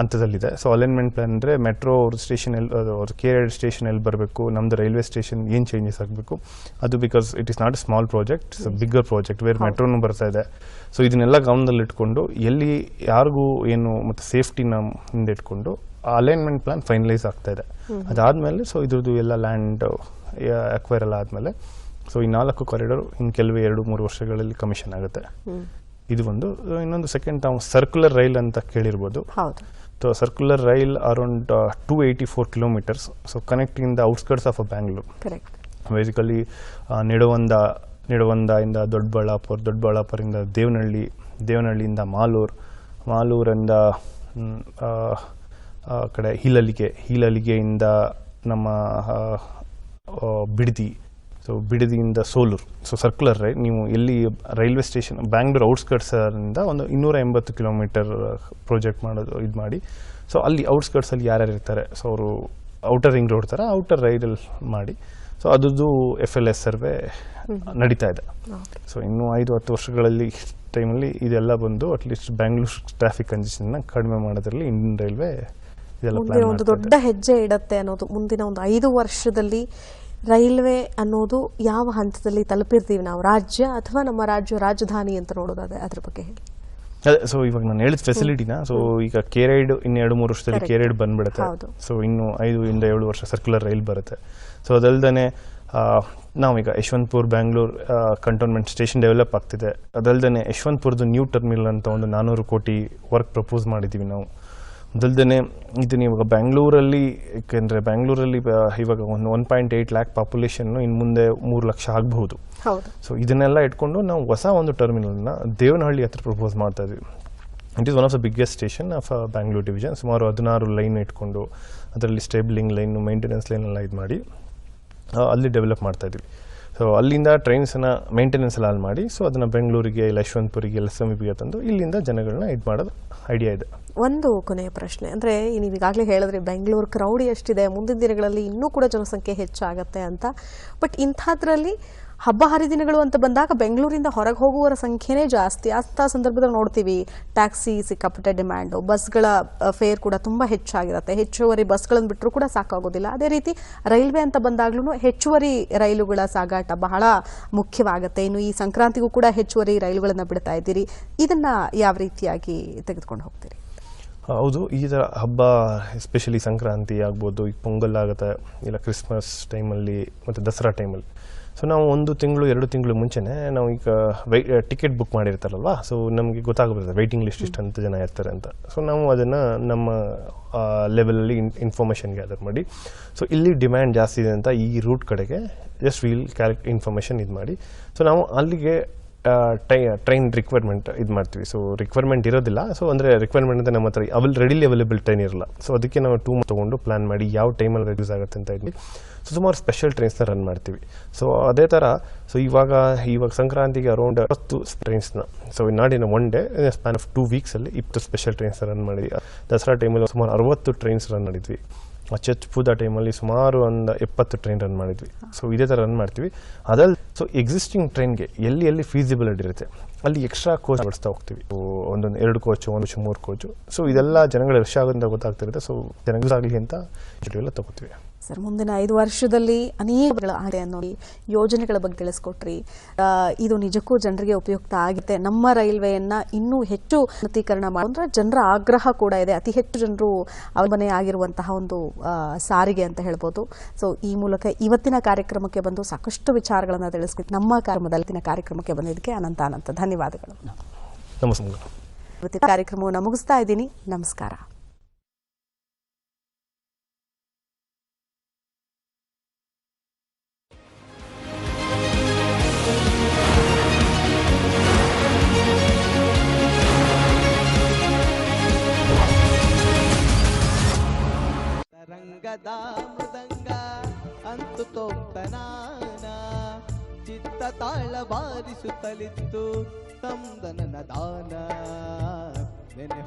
ಹಂತದಲ್ಲಿದೆ. ಸೊ ಅಲೈನ್ಮೆಂಟ್ ಪ್ಲಾನ್ ಅಂದರೆ ಮೆಟ್ರೋ ಅವ್ರ ಸ್ಟೇಷನ್ ಎಲ್ಲಿ ಅವ್ರ ಕೆ ಎರಡು ಸ್ಟೇಷನ್ ಎಲ್ಲಿ ಬರಬೇಕು ನಮ್ಮದು ರೈಲ್ವೆ ಸ್ಟೇಷನ್ ಏನು ಚೇಂಜಸ್ ಆಗಬೇಕು ಅದು because it is not a small project bigger project where ಮೆಟ್ರೋನು ಬರ್ತಾ ಇದೆ. ಸೊ ಇದನ್ನೆಲ್ಲ ಗಮನದಲ್ಲಿಟ್ಕೊಂಡು ಎಲ್ಲಿ ಯಾರಿಗೂ ಏನು ಮತ್ತು ಸೇಫ್ಟಿನ ಹಿಂದೆ ಇಟ್ಕೊಂಡು ಅಲೈನ್ಮೆಂಟ್ ಪ್ಲಾನ್ ಫೈನಲೈಸ್ ಆಗ್ತಾ ಇದೆ. ಅದಾದಮೇಲೆ ಸೊ ಇದ್ರದ್ದು ಎಲ್ಲ ಲ್ಯಾಂಡ್ ಅಕ್ವೈರ್ ಎಲ್ಲ ಆದಮೇಲೆ ಸೊ ಈ ನಾಲ್ಕು ಕಾರಿಡಾರ್ ಇನ್ನು ಕೆಲವೇ ಎರಡು ಮೂರು ವರ್ಷಗಳಲ್ಲಿ ಕಮಿಷನ್ ಆಗುತ್ತೆ. ಇದು ಒಂದು. ಇನ್ನೊಂದು ಸೆಕೆಂಡ್ ನಾವು ಸರ್ಕ್ಯುಲರ್ ರೈಲ್ ಅಂತ ಕೇಳಿರ್ಬೋದು. ಹೌದು so circular rail around two eighty four kilometres so connecting the outskirts of uh Bangalore correct basically Nidavanda Nidavanda ಇಂದ ದೊಡ್ಡಬಳ್ಳಾಪುರ ದೊಡ್ಡಬಳ್ಳಾಪುರದಿಂದ ದೇವನಹಳ್ಳಿ ದೇವನಹಳ್ಳಿಯಿಂದ ಮಾಲೂರು ಮಾಲೂರಿಂದ ಮ್, ಆ, ಆ ಕಡೆ ಹೀಲಲ್ಲಿಗೆ ಹೀಲಲ್ಲಿಗೆಯಿಂದ ನಮ್ಮ ಆ, ಆ, ಬಿಡದಿ. ಸೊ ಬಿಡದಿಯಿಂದ ಸೋಲೂರು. ಸೊ ಸರ್ಕ್ಯುಲರ್ ರೈ ನೀವು ಎಲ್ಲಿ ರೈಲ್ವೆ ಸ್ಟೇಷನ್ ಬ್ಯಾಂಗ್ಳೂರ್ ಔಟ್ಸ್ಕರ್ಟ್ಸರಿಂದ ಒಂದು ಇನ್ನೂರ ಎಂಬತ್ತು ಕಿಲೋಮೀಟರ್ ಪ್ರಾಜೆಕ್ಟ್ ಮಾಡೋದು ಇದು ಮಾಡಿ. ಸೊ ಅಲ್ಲಿ ಔಟ್ಸ್ಕರ್ಟ್ಸಲ್ಲಿ ಯಾರ್ಯಾರು ಇರ್ತಾರೆ? ಸೊ ಅವರು ಔಟರ್ ರಿಂಗ್ ರೋಡ್ ಥರ ಔಟರ್ ರೈಲ್ ಮಾಡಿ. ಸೊ ಅದರದ್ದು ಎಫ್ ಎಲ್ ಎಸ್ ಸರ್ವೆ ನಡೀತಾ ಇದೆ. ಸೊ ಇನ್ನೂ ಐದು ಹತ್ತು ವರ್ಷಗಳಲ್ಲಿ ಟೈಮಲ್ಲಿ ಇದೆಲ್ಲ ಬಂದು ಅಟ್ಲೀಸ್ಟ್ ಬ್ಯಾಂಗ್ಳೂರ್ ಟ್ರಾಫಿಕ್ ಕಂಜೆಷನ್ನ ಕಡಿಮೆ ಮಾಡೋದ್ರಲ್ಲಿ ಇಂಡಿಯನ್ ರೈಲ್ವೆ ಇದೆಲ್ಲ ಒಂದು ದೊಡ್ಡ ಹೆಜ್ಜೆ ಇಡತ್ತೆ ಅನ್ನೋದು. ಮುಂದಿನ ಒಂದು ಐದು ವರ್ಷದಲ್ಲಿ ರೈಲ್ವೆ ಅನ್ನೋದು ಯಾವ ಹಂತದಲ್ಲಿ ತಲುಪಿರ್ತೀವಿ ನಾವು? ರಾಜ್ಯ ಅಥವಾ ನಮ್ಮ ರಾಜ್ಯ ರಾಜಧಾನಿ ಅಂತ ನೋಡೋದಾದ್ರೆ ಅದ್ರ ಬಗ್ಗೆ ಹೇಳಿ. ಅದೇ ಸೊ ಇವಾಗ ನಾನು ಹೇಳಿದ ಫೆಸಿಲಿಟಿನ ಸೊ ಈಗ ಕೇರೈಡ್ ಇನ್ನು ಎರಡು ಮೂರು ವರ್ಷದಲ್ಲಿ ಕೇರೈಡ್ ಬಂದ್ಬಿಡುತ್ತೆ. ಸೊ ಇನ್ನು ಐದು ಇಂದ ಏಳು ವರ್ಷ ಸರ್ಕ್ಯುಲರ್ ರೈಲ್ ಬರುತ್ತೆ. ಸೊ ಅದಲ್ದೇ ನಾವೀಗ Yeshwantpur Bangalore cantonment station develop ಆಗ್ತಿದೆ. ಅದಲ್ದೇ ಯಶವಂತಪುರದ ನ್ಯೂ ಟರ್ಮಿನಲ್ ಅಂತ ಒಂದು ನಾನ್ನೂರು ಕೋಟಿ ವರ್ಕ್ ಪ್ರಪೋಸ್ ಮಾಡಿದ್ದೀವಿ ನಾವು. ಅದಲ್ದೇ ಇದು ಇವಾಗ ಬ್ಯಾಂಗ್ಳೂರಲ್ಲಿ ಏಕೆಂದರೆ ಬ್ಯಾಂಗ್ಳೂರಲ್ಲಿ ಇವಾಗ ಒಂದು ಒನ್ ಪಾಯಿಂಟ್ ಏಯ್ಟ್ ಲ್ಯಾಕ್ ಪಾಪ್ಯುಲೇಷನ್ನು ಇನ್ನು ಮುಂದೆ ಮೂರು ಲಕ್ಷ ಆಗಬಹುದು. ಹೌದು. ಸೊ ಇದನ್ನೆಲ್ಲ ಇಟ್ಕೊಂಡು ನಾವು ಹೊಸ ಒಂದು ಟರ್ಮಿನಲ್ನ ದೇವನಹಳ್ಳಿ ಹತ್ರ ಪ್ರಪೋಸ್ ಮಾಡ್ತಾ ಇದ್ವಿ. It is one of the biggest station of Bangalore division ಸುಮಾರು ಹದಿನಾರು ಲೈನ್ ಇಟ್ಕೊಂಡು ಅದರಲ್ಲಿ ಸ್ಟೇಬ್ಲಿಂಗ್ ಲೈನು ಮೈಂಟೆನೆನ್ಸ್ ಲೈನ್ ಎಲ್ಲ ಇದು ಮಾಡಿ ಅಲ್ಲಿ ಡೆವಲಪ್ ಮಾಡ್ತಾ ಇದ್ವಿ. ಸೊ ಅಲ್ಲಿಂದ ಟ್ರೈನ್ಸನ್ನ ಮೇಂಟೆನೆನ್ಸ್ ಎಲ್ಲ ಅಲ್ಲಿ ಮಾಡಿ ಸೊ ಅದನ್ನು ಬೆಂಗಳೂರಿಗೆ ಇಲ್ಲ ಯಶವಂತಪುರಿಗೆ ಎಲ್ಲ ಸಮೀಪಿಗೆ ತಂದು ಇಲ್ಲಿಂದ ಜನಗಳನ್ನ ಇದು ಮಾಡೋದು ಐಡಿಯಾ ಇದೆ. ಒಂದು ಕೊನೆಯ ಪ್ರಶ್ನೆ, ಅಂದರೆ ನೀವು ಈಗಾಗಲೇ ಹೇಳಿದ್ರೆ ಬೆಂಗಳೂರು ಕ್ರೌಡಿ ಎಷ್ಟಿದೆ, ಮುಂದಿನ ದಿನಗಳಲ್ಲಿ ಇನ್ನೂ ಕೂಡ ಜನಸಂಖ್ಯೆ ಹೆಚ್ಚಾಗತ್ತೆ ಅಂತ. ಬಟ್ ಇಂಥದ್ರಲ್ಲಿ ಹಬ್ಬ ಹರಿದಿನಗಳು ಅಂತ ಬಂದಾಗ ಬೆಂಗಳೂರಿಂದ ಹೊರಗೆ ಹೋಗುವವರ ಸಂಖ್ಯೆನೇ ಜಾಸ್ತಿ. ಅಂಥ ಸಂದರ್ಭದಲ್ಲಿ ನೋಡ್ತೀವಿ, ಟ್ಯಾಕ್ಸಿ ಸಿಕ್ಕಾಪಟ್ಟೆ ಡಿಮ್ಯಾಂಡು, ಬಸ್ಗಳ ಫೇರ್ ಕೂಡ ತುಂಬ ಹೆಚ್ಚಾಗಿರುತ್ತೆ. ಹೆಚ್ಚುವರಿ ಬಸ್ಗಳನ್ನು ಬಿಟ್ಟರೂ ಕೂಡ ಸಾಕಾಗೋದಿಲ್ಲ. ಅದೇ ರೀತಿ ರೈಲ್ವೆ ಅಂತ ಬಂದಾಗ್ಲೂ ಹೆಚ್ಚುವರಿ ರೈಲುಗಳ ಸಾಗಾಟ ಬಹಳ ಮುಖ್ಯವಾಗುತ್ತೆ. ಇನ್ನು ಈ ಸಂಕ್ರಾಂತಿಗೂ ಕೂಡ ಹೆಚ್ಚುವರಿ ರೈಲುಗಳನ್ನು ಬಿಡ್ತಾ ಇದ್ದೀರಿ. ಇದನ್ನ ಯಾವ ರೀತಿಯಾಗಿ ತೆಗೆದುಕೊಂಡು ಹೋಗ್ತೀರಿ? ಹೌದು, ಈ ಥರ ಹಬ್ಬ ಎಸ್ಪೆಷಲಿ ಸಂಕ್ರಾಂತಿ ಆಗ್ಬೋದು ಈಗ ಪೊಂಗಲ್ ಆಗುತ್ತೆ, ಇಲ್ಲ ಕ್ರಿಸ್ಮಸ್ ಟೈಮಲ್ಲಿ ಮತ್ತು ದಸರಾ ಟೈಮಲ್ಲಿ ಸೊ ನಾವು ಒಂದು ತಿಂಗಳು, ಎರಡು ತಿಂಗಳು ಮುಂಚೆನೇ ನಾವು ಈಗ ವೈ ಟಿಕೆಟ್ ಬುಕ್ ಮಾಡಿರ್ತಾರಲ್ವ? ಸೊ ನಮಗೆ ಗೊತ್ತಾಗ್ಬಿಡುತ್ತೆ ವೆಯ್ಟಿಂಗ್ ಲಿಸ್ಟ್ ಇಷ್ಟಂತ ಜನ ಇರ್ತಾರೆ ಅಂತ. ಸೊ ನಾವು ಅದನ್ನು ನಮ್ಮ ಲೆವೆಲಲ್ಲಿ ಇನ್ ಇನ್ಫಾರ್ಮೇಷನ್ ಗ್ಯಾದರ್ ಮಾಡಿ ಸೊ ಇಲ್ಲಿ ಡಿಮ್ಯಾಂಡ್ ಜಾಸ್ತಿ ಇದೆ ಅಂತ ಈ ರೂಟ್ ಕಡೆಗೆ ಜಸ್ಟ್ ವೀಲ್ ಕ್ಯಾರೆಕ್ಟ್ ಇನ್ಫಾರ್ಮೇಷನ್ ಇದು ಮಾಡಿ ಸೊ ನಾವು ಅಲ್ಲಿಗೆ ಟೈ ಟ್ರೈನ್ ರಿಕ್ವೈರ್ಮೆಂಟ್ ಇದು ಮಾಡ್ತೀವಿ. ಸೊ ರಿಕ್ವೈರ್ಮೆಂಟ್ ಇರೋದಿಲ್ಲ. ಸೊ ಅಂದರೆ ರಿಕ್ವೈರ್ಮೆಂಟ್ ಅಂತ ನಮ್ಮ ಹತ್ರ ಅವಲ್ ರೆಡಿಲಿ ಅವೈಲೇಬಲ್ ಟ್ರೈನ್ ಇರಲ್ಲ. ಸೊ ಅದಕ್ಕೆ ನಾವು ಟೂ ತೊಗೊಂಡು ಪ್ಲ್ಯಾನ್ ಮಾಡಿ ಯಾವ ಟೈಮಲ್ಲಿ ಯೂಸ್ ಆಗುತ್ತೆ ಅಂತ ಇದ್ವಿ ಸೊ ಸುಮಾರು ಸ್ಪೆಷಲ್ ಟ್ರೈನ್ಸ್ನ ರನ್ ಮಾಡ್ತೀವಿ. ಸೊ ಅದೇ ಥರ ಸೊ ಇವಾಗ ಇವಾಗ ಸಂಕ್ರಾಂತಿಗೆ ಅರೌಂಡ್ ಹತ್ತು ಟ್ರೈನ್ಸ್ನ ಸೊ ನಾಡಿನ one day span of two ವೀಕ್ಸಲ್ಲಿ ಇಪ್ಪತ್ತು ಸ್ಪೆಷಲ್ ಟ್ರೈನ್ಸ್ನ ರನ್ ಮಾಡಿದ್ವಿ. ದಸರಾ ಟೈಮಲ್ಲಿ ಸುಮಾರು ಅರವತ್ತು ಟ್ರೈನ್ಸ್ ರನ್ ಮಾಡಿದ್ವಿ. ಆ ಚರ್ಚ್ ಪೂಜಾ ಟೈಮಲ್ಲಿ ಸುಮಾರು ಒಂದು ಎಪ್ಪತ್ತು ಟ್ರೈನ್ ರನ್ ಮಾಡಿದ್ವಿ. ಸೊ ಇದೇ ಥರ ರನ್ ಮಾಡ್ತೀವಿ. ಅದಲ್ಲಿ ಸೊ ಎಕ್ಸಿಸ್ಟಿಂಗ್ ಟ್ರೈನ್ಗೆ ಎಲ್ಲಿ ಎಲ್ಲಿ ಫೀಸಿಬಿಲಿಟಿ ಇರುತ್ತೆ, ಅಲ್ಲಿ ಎಕ್ಸ್ಟ್ರಾ ಕೋಚ್ ಬಳಸ್ತಾ ಹೋಗ್ತೀವಿ. ಒಂದೊಂದು ಎರಡು ಕೋಚು ಒಂದು ಕೋಚು ಮೂರು ಕೋಚು ಸೊ ಇದೆಲ್ಲ ಜನಗಳ ರಶ್ ಆಗೋದ್ರಿಂದ ಗೊತ್ತಾಗ್ತಿರುತ್ತೆ ಸೊ ಜನಗಳಾಗಲಿ ಅಂತ ಎಲ್ಲ ತಗೋತೀವಿ. ಸರ್ ಮುಂದಿನ ಐದು ವರ್ಷದಲ್ಲಿ ಅನೇಕ ಆಗಿದೆ ಅನ್ನೋ ಯೋಜನೆಗಳ ಬಗ್ಗೆ ತಿಳಿಸ್ಕೊಟ್ರಿ. ಇದು ನಿಜಕ್ಕೂ ಜನರಿಗೆ ಉಪಯುಕ್ತ ಆಗಿದೆ. ನಮ್ಮ ರೈಲ್ವೆಯನ್ನ ಇನ್ನೂ ಹೆಚ್ಚು ಉನ್ನತೀಕರಣ ಮಾಡಿದ್ರೆ ಜನರ ಆಗ್ರಹ ಕೂಡ ಇದೆ. ಅತಿ ಹೆಚ್ಚು ಜನರು ಅವಲಂಬನೆ ಆಗಿರುವಂತಹ ಒಂದು ಸಾರಿಗೆ ಅಂತ ಹೇಳ್ಬೋದು. ಸೊ ಈ ಮೂಲಕ ಇವತ್ತಿನ ಕಾರ್ಯಕ್ರಮಕ್ಕೆ ಬಂದು ಸಾಕಷ್ಟು ವಿಚಾರಗಳನ್ನು ತಿಳಿಸ್ಕೊಟ್ಟು ನಮ್ಮ ಕಾರ್ಯಕ್ರಮದಲ್ಲಿ ಇವತ್ತಿನ ಕಾರ್ಯಕ್ರಮಕ್ಕೆ ಬಂದಿದ್ದಕ್ಕೆ ಅನಂತ ಅನಂತ ಧನ್ಯವಾದಗಳು. ನಮಸ್ಕಾರ. ಇವತ್ತಿನ ಕಾರ್ಯಕ್ರಮವನ್ನು ಮುಗಿಸ್ತಾ ಇದ್ದೀನಿ. ನಮಸ್ಕಾರ. ತರಂಗದ ಮೃದಂಗ ಅಂತು ತೋಂತನಾನ ಚಿತ್ತ ತಾಳ ಬಾರಿಸುತ್ತಲಿತ್ತು ತಂದನನ ದಾನ. ನೆನೆಹು